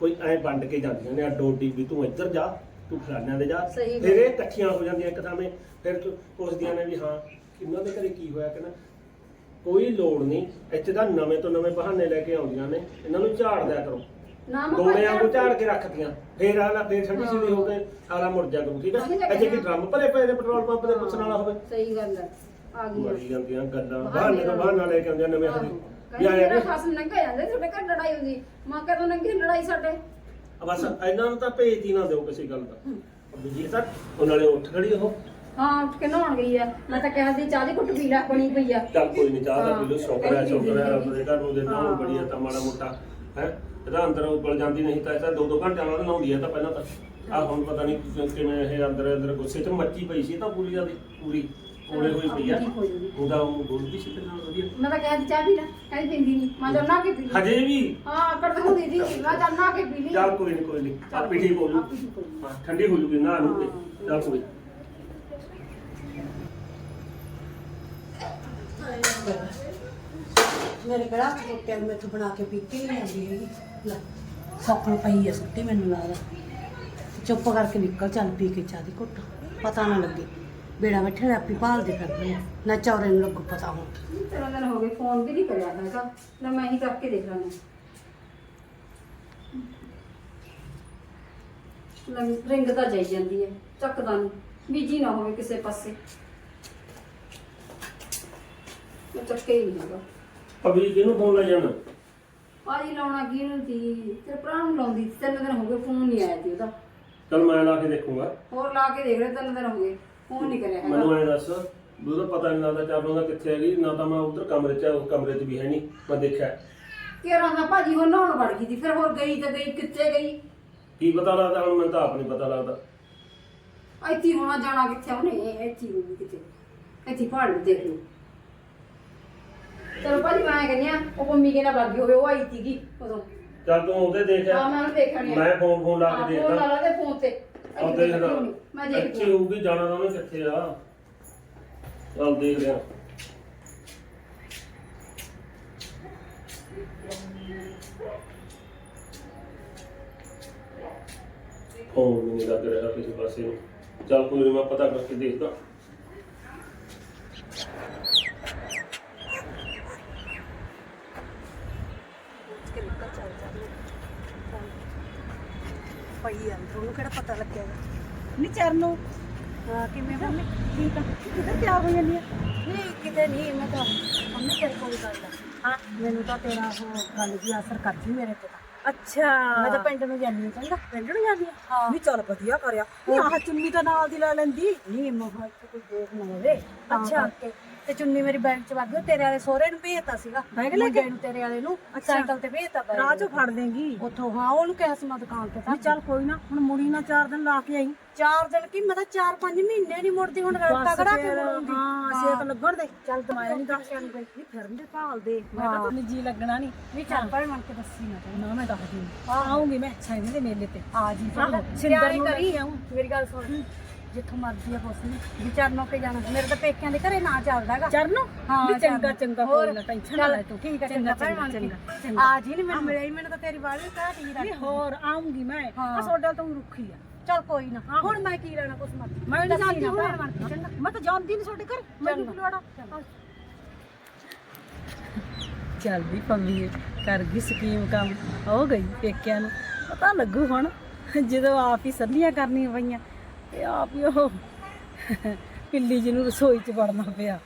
ਕੋਈ ਐ ਵੰਡ ਕੇ ਜਾਂਦੀਆਂ ਨੇ ਅੱਡੀ ਵੀ ਤੂੰ ਇੱਧਰ ਜਾ ਤੂੰ ਫਲਾਨਿਆਂ ਦੇ ਜਾ। ਸਹੀ ਫਿਰ। ਇਹ ਇਕੱਠੀਆਂ ਹੋ ਜਾਂਦੀਆਂ ਇੱਕ ਥਾਵੇਂ ਫਿਰ ਤੂੰ ਪੁੱਛਦੀਆਂ ਨੇ ਵੀ ਹਾਂ ਕਿੰਨਾਂ ਦੇ ਘਰੇ ਕੀ ਹੋਇਆ ਕਹਿੰਦਾ ਕੋਈ ਲੋੜ ਨਹੀਂ ਇੱਥੇ ਤਾਂ ਨਵੇਂ ਤੋਂ ਨਵੇਂ ਬਹਾਨੇ ਲੈ ਕੇ ਆਉਂਦੀਆਂ ਨੇ ਇਹਨਾਂ ਨੂੰ ਝਾੜ ਦਿਆ ਕਰੋ। ਦੋਨੇ ਵਾਂਗੂ ਝਾੜ ਕੇ ਰੱਖਦੀਆਂ ਫੇਰ ਆਲਾ ਫੇਰ ਠੰਡੀ ਸਿੱਧੀ ਹੋ ਕੇ ਆਲਾ ਮੁੜ ਜਾ ਕਰੂ ਠੀਕ ਹੈ ਇੱਥੇ ਕੀ ਡਰਮ ਭਰੇ ਪਏ ਨੇ ਪੈਟਰੋਲ ਪੰਪ ਦੇ ਪੁੱਛਣ ਵਾਲਾ ਹੋਵੇ। ਸਹੀ ਗੱਲ ਹੈ ਆ ਗਈ ਮਰੀ ਜਾਂਦੀਆਂ ਗੱਲਾਂ ਬਹਾਨੇ ਤੋਂ ਬਹਾਨਾ ਲੈ ਕੇ ਆਉਂਦੀਆਂ ਨਵੇਂ ਹਰੇ ਵੀ ਆਇਆ ਵੀ ਖਾਸ ਨੰਗਾ ਜਾਂਦੇ ਤੁਹਾਡੇ ਘਰ ਲੜਾਈ ਹੁੰਦੀ। ਮਾਂ ਕਦੋਂ ਨੰਗੀ ਲੜਾਈ ਸਾਡੇ। ਬਸ ਇਹਨਾਂ ਨੂੰ ਤਾਂ ਭੇਜ ਹੀ ਨਾ ਦਿਓ ਕਿਸੇ ਗੱਲ ਦਾ। ਬਿਜ਼ੀ ਤਾਂ ਉਹ ਨਾਲੇ ਉੱਠ ਖੜੀ ਉਹ। ਹਾਂ ਉੱਠ ਕੇ ਨਹਾਉਣ ਗਈ ਆ। ਮੈਂ ਤਾਂ ਕਿਹਾ ਸੀ ਚਾਹ ਦੀ ਘੁੱਟ ਪੀ ਲੈ ਬਣੀ ਪਈ ਆ। ਚੱਲ ਕੋਈ ਨਹੀਂ ਚਾਹ ਦਾ ਪੀ ਲਓ ਸ਼ੁਕਰ ਹੈ ਸ਼ੁਕਰ ਹੈ ਜਾਂਦੀ ਰੱਬ ਦੇ ਘਰ ਨੂੰ ਦਿੰਦਾ ਹਾਂ। ਉਹ ਬੜੀ ਆ ਤਾਂ ਮਾੜਾ ਮੋਟਾ ਹੈ? ਇਹਦਾ ਅੰਦਰ ਉਬਲ ਜਾਂਦੀ ਨਹੀਂ ਤਾਂ ਇਹ ਤਾਂ ਦੋ ਦੋ ਘੰਟਿਆਂ ਨਾਲ ਨਹਾਉਂਦੀ ਹੈ ਤਾਂ ਪਹਿਲਾਂ ਤਾਂ। ਆ ਹੁਣ ਪਤਾ ਨਹੀਂ ਕਿ- ਕਿਵੇਂ ਇਹ ਅੰਦਰ ਅੰਦਰ ਗੁੱਸੇ 'ਚ ਮੱਚੀ ਪਈ ਸੀ ਤਾਂ ਪੂਰੀ ਜਾਂਦੀ ਪੂਰੀ ਕੋਲੇ ਹੋਈ ਪਈ ਆ। ਉਹਦਾ ਉਹ ਬੋਲਦੀ ਸੀ ਤੇ ਨਾਲ ਵਧੀਆ। ਮੈਂ ਤਾਂ ਕਿਹਾ ਸੀ ਚਾਹ ਪੀ ਲੈ ਕਹਿੰਦੀ ਪੀਂਦੀ ਨਹੀਂ ਮੈਂ ਤਾਂ ਨਾ ਕੇ ਪੀ ਲਈ। ਹਜੇ ਵੀ? ਹਾਂ ਕੱਢ ਹੁੰਦੀ ਸੀ। ਮੈਂ ਤਾਂ ਨਾ ਕੇ ਪੀ ਲਈ। ਚੱਲ ਕੋਈ ਨਹੀਂ ਕੋਈ ਨਹੀਂ ਹੋ ਜੂ। ਹਾਂ ਠੰਡੀ ਹੋ ਜੂਗੀ ਨਾ ਨੂੰ ਚੱਲ ਕੋਈ ਮੇਰੇ ਕਿਹੜਾ ਟੁੱਟਿਆ ਨੂੰ ਮੈਥੋਂ ਬਣਾ ਕੇ ਪੀਤੀ ਨਹੀਂ ਆਉਂਦੀ ਹੈਗੀ। ਲੈ ਸੌਕਣ ਪਈ ਹੈ ਸੁੱਟੀ ਮੈਨੂੰ ਲੱਗਦਾ ਚੁੱਪ ਕਰਕੇ ਨਿਕਲ ਚੱਲ ਪੀ ਕੇ ਚਾਹ ਦੀ ਘੁੱਟ। ਪਤਾ ਨਾ ਲੱਗੇ, ਬੇੜਾ ਬੈਠੇ ਆਪੀ ਭਾਲਦੇ ਫਿਰਦੇ ਆ। ਨਾ ਚੌਰੇ ਨੂੰ ਲੱਗੂ ਪਤਾ ਹੁਣ। ਤੇਰਾ ਦਿਨ ਹੋ ਗਏ, ਫੋਨ ਵੀ ਨਹੀਂ ਕਰਿਆ ਹੈਗਾ। ਨਾ ਮੈਂ ਹੀ ਕਰਕੇ ਦੇਖ ਲੈਣਾ ਲੰਗ- ਰਿੰਗ ਤਾਂ ਜਾਈ ਜਾਂਦੀ ਹੈ, ਚੱਕਦਾ ਨਹੀਂ ਬੀਜੀ ਨਾ ਹੋਵੇ ਕਿਸੇ ਪਾਸੇ। ਮੈਂ ਚੱਕੇ ਹੀ ਹੈਗਾ ਅਭੀ ਕਿਹਨੂੰ ਫੋਨ ਲਾਈ ਜਾਣਾ? ਆਜੀ ਲਾਉਣਾ ਕਿਹਨੂੰ ਸੀ? ਤੇਰੇ ਭਰਾ ਨੂੰ ਲਾਉਂਦੀ ਸੀ, ਤਿੰਨ ਦਿਨ ਹੋ ਗਏ ਫੋਨ ਨਹੀਂ ਆਇਆ ਸੀ ਉਹਦਾ। ਚਲ ਮੈਂ ਲਾ ਕੇ ਦੇਖੂੰਗਾ। ਹੋਰ ਲਾ ਕੇ ਦੇਖ ਰਹੇ ਤਿੰਨ ਦਿਨ ਹੋ ਗਏ ਫੋਨ ਨਹੀਂ ਕਰਿਆ ਮੈਨੂੰ ਹੈਗਾ ਐ ਦੱਸ ਵੀ ਉਹਦਾ ਪਤਾ ਨਹੀਂ ਲੱਗਦਾ ਦਾ ਕਿੱਥੇ ਹੈਗੀ ਨਾ ਤਾਂ ਮੈਂ ਉਧਰ ਕਮਰੇ 'ਚ ਆ, ਉਸ ਕਮਰੇ 'ਚ ਵੀ ਹੈ ਨਹੀਂ ਮੈਂ ਦੇਖਿਆ। ਕਿਹੜਾ ਦਾ ਭਾਜੀ ਹੁਣ ਨਹਾਉਣ ਵੜ ਗਈ ਸੀ ਫਿਰ ਹੋਰ ਗਈ ਤਾਂ ਗਈ ਕਿੱਥੇ ਗਈ? ਕੀ ਪਤਾ ਲੱਗਦਾ ਹੁਣ ਮੈਨੂੰ ਤਾਂ ਆਪ ਨਹੀਂ ਪਤਾ ਲੱਗਦਾ। ਇੱਥੇ ਹੀ ਹੋਣਾ ਜਾਣਾ ਕਿੱਥੇ ਉਹਨੇ? ਇੱਥੇ ਹੀ ਹੋਣੀ ਕਿਤੇ। ਇੱਥੇ ਹੀ ਭਾਲ ਦੇਖ ਲਓ ਚਲੋ ਭਾਜੀ ਮੈਂ ਕਹਿੰਦੀ ਆ ਉਹ ਮੰਮੀ ਕੇ ਨਾਲ ਬਾਗੀ ਹੋਵੇ ਉਹ ਆਈ ਸੀਗੀ ਉਦੋਂ। ਚੱਲ ਤੂੰ ਉਹਦੇ ਦੇਖ। ਹਾਂ ਮੈਂ ਉਹਨੂੰ ਦੇਖਣੀ ਆ। ਮੈਂ ਫੋਨ ਫੋਨ ਲਾ ਕੇ ਫੋਨ ਲਾ ਦੇਖਦਾ ਲਾ ਦੇ ਫੋਨ ਤੇ। ਇੱਥੇ ਆਹ ਦੇਖਦੀ ਦੇਖਦਾ ਹੋਣੀ। ਮੈਂ ਅੱਛੀ ਦੇਖਦੀ ਹਾਂ। ਹੋਊਗੀ ਜਾਣਾ ਤਾਂ ਉਹਨੇ ਕਿੱਥੇ ਆ। ਚੱਲ ਦੇਖਦੇ ਆ ਫੋਨ ਵੀ ਨਹੀਂ ਲੱਗ ਰਿਹਾ ਕਿਸੇ ਪਾਸੇ ਨੂੰ। ਚੱਲ ਕੋਈ ਨੀ ਮੈਂ ਪਤਾ ਕਰਕੇ ਦੇਖਦਾ। ਪਈ ਆ ਉਹਨੂੰ ਕਿਹੜਾ ਪਤਾ ਲੱਗਿਆ ਨੀ ਚਰਨੋ। ਹਾਂ ਕਿਵੇਂ ਬੰਨੇ ਠੀਕ ਆ। ਕਿੱਧਰ ਤਿਆਰ ਹੋ ਜਾਂਦੀ ਆ? ਨਹੀਂ ਕਿਤੇ ਨਹੀਂ ਮੈਂ ਤਾਂ ਮੰਮੀ ਤੇਰੇ ਕੋਲ ਗੱਲ ਆ ਹਾਂ। ਮੈਨੂੰ ਤਾਂ ਤੇਰਾ ਉਹ ਗੱਲ ਦੀ ਅਸਰ ਕਰਦੀ ਮੇਰੇ ਤੇ ਤਾਂ। ਅੱਛਾ। ਮੈਂ ਤਾਂ ਪਿੰਡ ਨੂੰ ਜਾਂਦੀ ਹਾਂ ਚੰਗਾ। ਪਿੰਡ ਨੂੰ ਜਾਂਦੀ ਆ ਹਾਂ। ਨਹੀਂ ਚੱਲ ਵਧੀਆ ਕਰਿਆ। ਨਹੀਂ ਆਹ ਚੁੰਨੀ ਤਾਂ ਨਾਲ ਦੀ ਲੈ ਲੈਂਦੀ। ਨਹੀਂ ਮੋਬਾਈਲ ਤੇ ਕੋਈ ਦੇਖ ਨਾ ਹੋਵੇ ਤਾਂ ਅੱਛਾ। ਕਰਕੇ ਤੇ ਚੁੰਨੀ ਮੇਰੀ ਬੈਗ ਚ ਵੱਗ ਗਈ ਤੇਰੇ ਵਾਲੇ ਸਹੁਰੇ ਨੂੰ ਭੇਜਤਾ ਸੀਗਾ ਬੈਗ ਲੈ ਕੇ? ਨੂੰ ਤੇਰੇ ਵਾਲੇ ਨੂੰ ਸਾਈਕਲ ਤੇ ਭੇਜਤਾ ਬੈਗ ਰਾਹ ਚੋਂ ਫੜ ਦੇਂਗੀ। ਉੱਥੋਂ ਹਾਂ ਉਹਨੂੰ ਕਿਹਾ ਸੀ ਮੈਂ ਦੁਕਾਨ ਤੇ ਤਾਂ ਨਹੀਂ ਚੱਲ ਕੋਈ ਨਾ ਹੁਣ ਮੁੜੀ ਨਾ ਚਾਰ ਦਿਨ ਲਾ ਕੇ ਆਈ। ਚਾਰ ਦਿਨ ਕੀ ਮੈਂ ਤਾਂ ਚਾਰ ਪੰਜ ਮਹੀਨੇ ਨਹੀਂ ਮੁੜਦੀ ਹੁਣ ਰੜਕਾ ਕੜਾ ਕੇ ਫਿਰ, ਮੁੜੂੰਗੀ ਹਾਂ ਸੇਤ ਲੱਗਣ ਦੇ। ਚੱਲ ਮੈਂ ਨਹੀਂ ਦੱਸ। ਗਈ ਨਹੀਂ ਫਿਰਨ ਦੇ ਭਾਲ ਦੇ। ਮੈਂ ਤਾਂ ਤੁਹਾਨੂੰ ਜੀ ਲੱਗਣਾ ਨਹੀਂ ਵੀ ਚੱਲ ਭਾਵੇਂ ਮਨ ਕੇ ਦੱਸੀ ਨਾ। ਨਾ ਮੈਂ ਦੱਸਦੀ ਆਉਂਗੀ ਮੈਂ ਛੈਣੀ ਦੇ ਮੇਲੇ ਤੇ। ਆ ਜੀ ਸਿੰਦਰ ਨੂੰ ਕਰੀ ਕਰੀ। ਆਉਂ ਮੇਰੀ ਗੱਲ ਸੁਣ। ਜਿੱਥੋਂ ਮਰਜ਼ੀ ਆ ਪੁੱਛ ਲਈ ਵਿਚਾਰਨੋਂ ਕੇ ਜਾਣਾ। ਮੇਰੇ ਤਾਂ ਪੇਕਿਆਂ ਦੇ ਘਰੇ ਨਾ ਚੱਲਦਾਗਾ। ਚਰਨੋ? ਹਾਂ, ਵੀ ਚੰਗਾ। ਚੰਗਾ ਹੋਰ, ਟੈਨਸ਼ਨ ਨਾ ਲੈ ਤੂੰ। ਠੀਕ ਹੈ ਚੰਗਾ ਚੰਗਾ ਆ ਜੀ ਨਹੀਂ ਮੈਨੂੰ ਮਿਲਿਆ ਹੀ ਮੈਨੂੰ ਤਾਂ ਤੇਰੀ ਵਾਲੀ ਘਾਟ ਹੀ ਨਹੀਂ ਰੱਖ ਹੋਰ ਆਉਂਗੀ ਮੈਂ। ਆ ਸੋਡਾ ਤਾਂ ਰੁੱਖੀ ਆ। ਚੱਲ ਕੋਈ ਨਾ ਹੁਣ ਮੈਂ ਕੀ ਲੈਣਾ ਕੁਛ ਮਰਜ਼ੀ। ਮੈਂ ਨਹੀਂ ਜਾਂਦੀ ਹੁਣ। ਮੈਂ ਤਾਂ ਜਾਂਦੀ ਨਹੀਂ ਤੁਹਾਡੇ ਘਰ। ਮੈਨੂੰ ਲੋੜ ਚੱਲ। ਵੀ ਪੰਮੀ ਕਰ ਗਈ ਸਕੀਮ ਕੰਮ। ਹੋ ਗਈ ਪੇਕਿਆਂ ਨੂੰ। ਪਤਾ ਲੱਗੂ ਹੁਣ। ਜਦੋਂ ਆਪ ਹੀ ਸੱਲੀਆਂ ਕਰਨੀਆਂ ਪਈਆਂ। ਤੇ ਆਪ ਹੀ ਉਹ ਪਿੱਲੀ ਜਿਹਨੂੰ ਰਸੋਈ 'ਚ ਵੜਨਾ ਪਿਆ।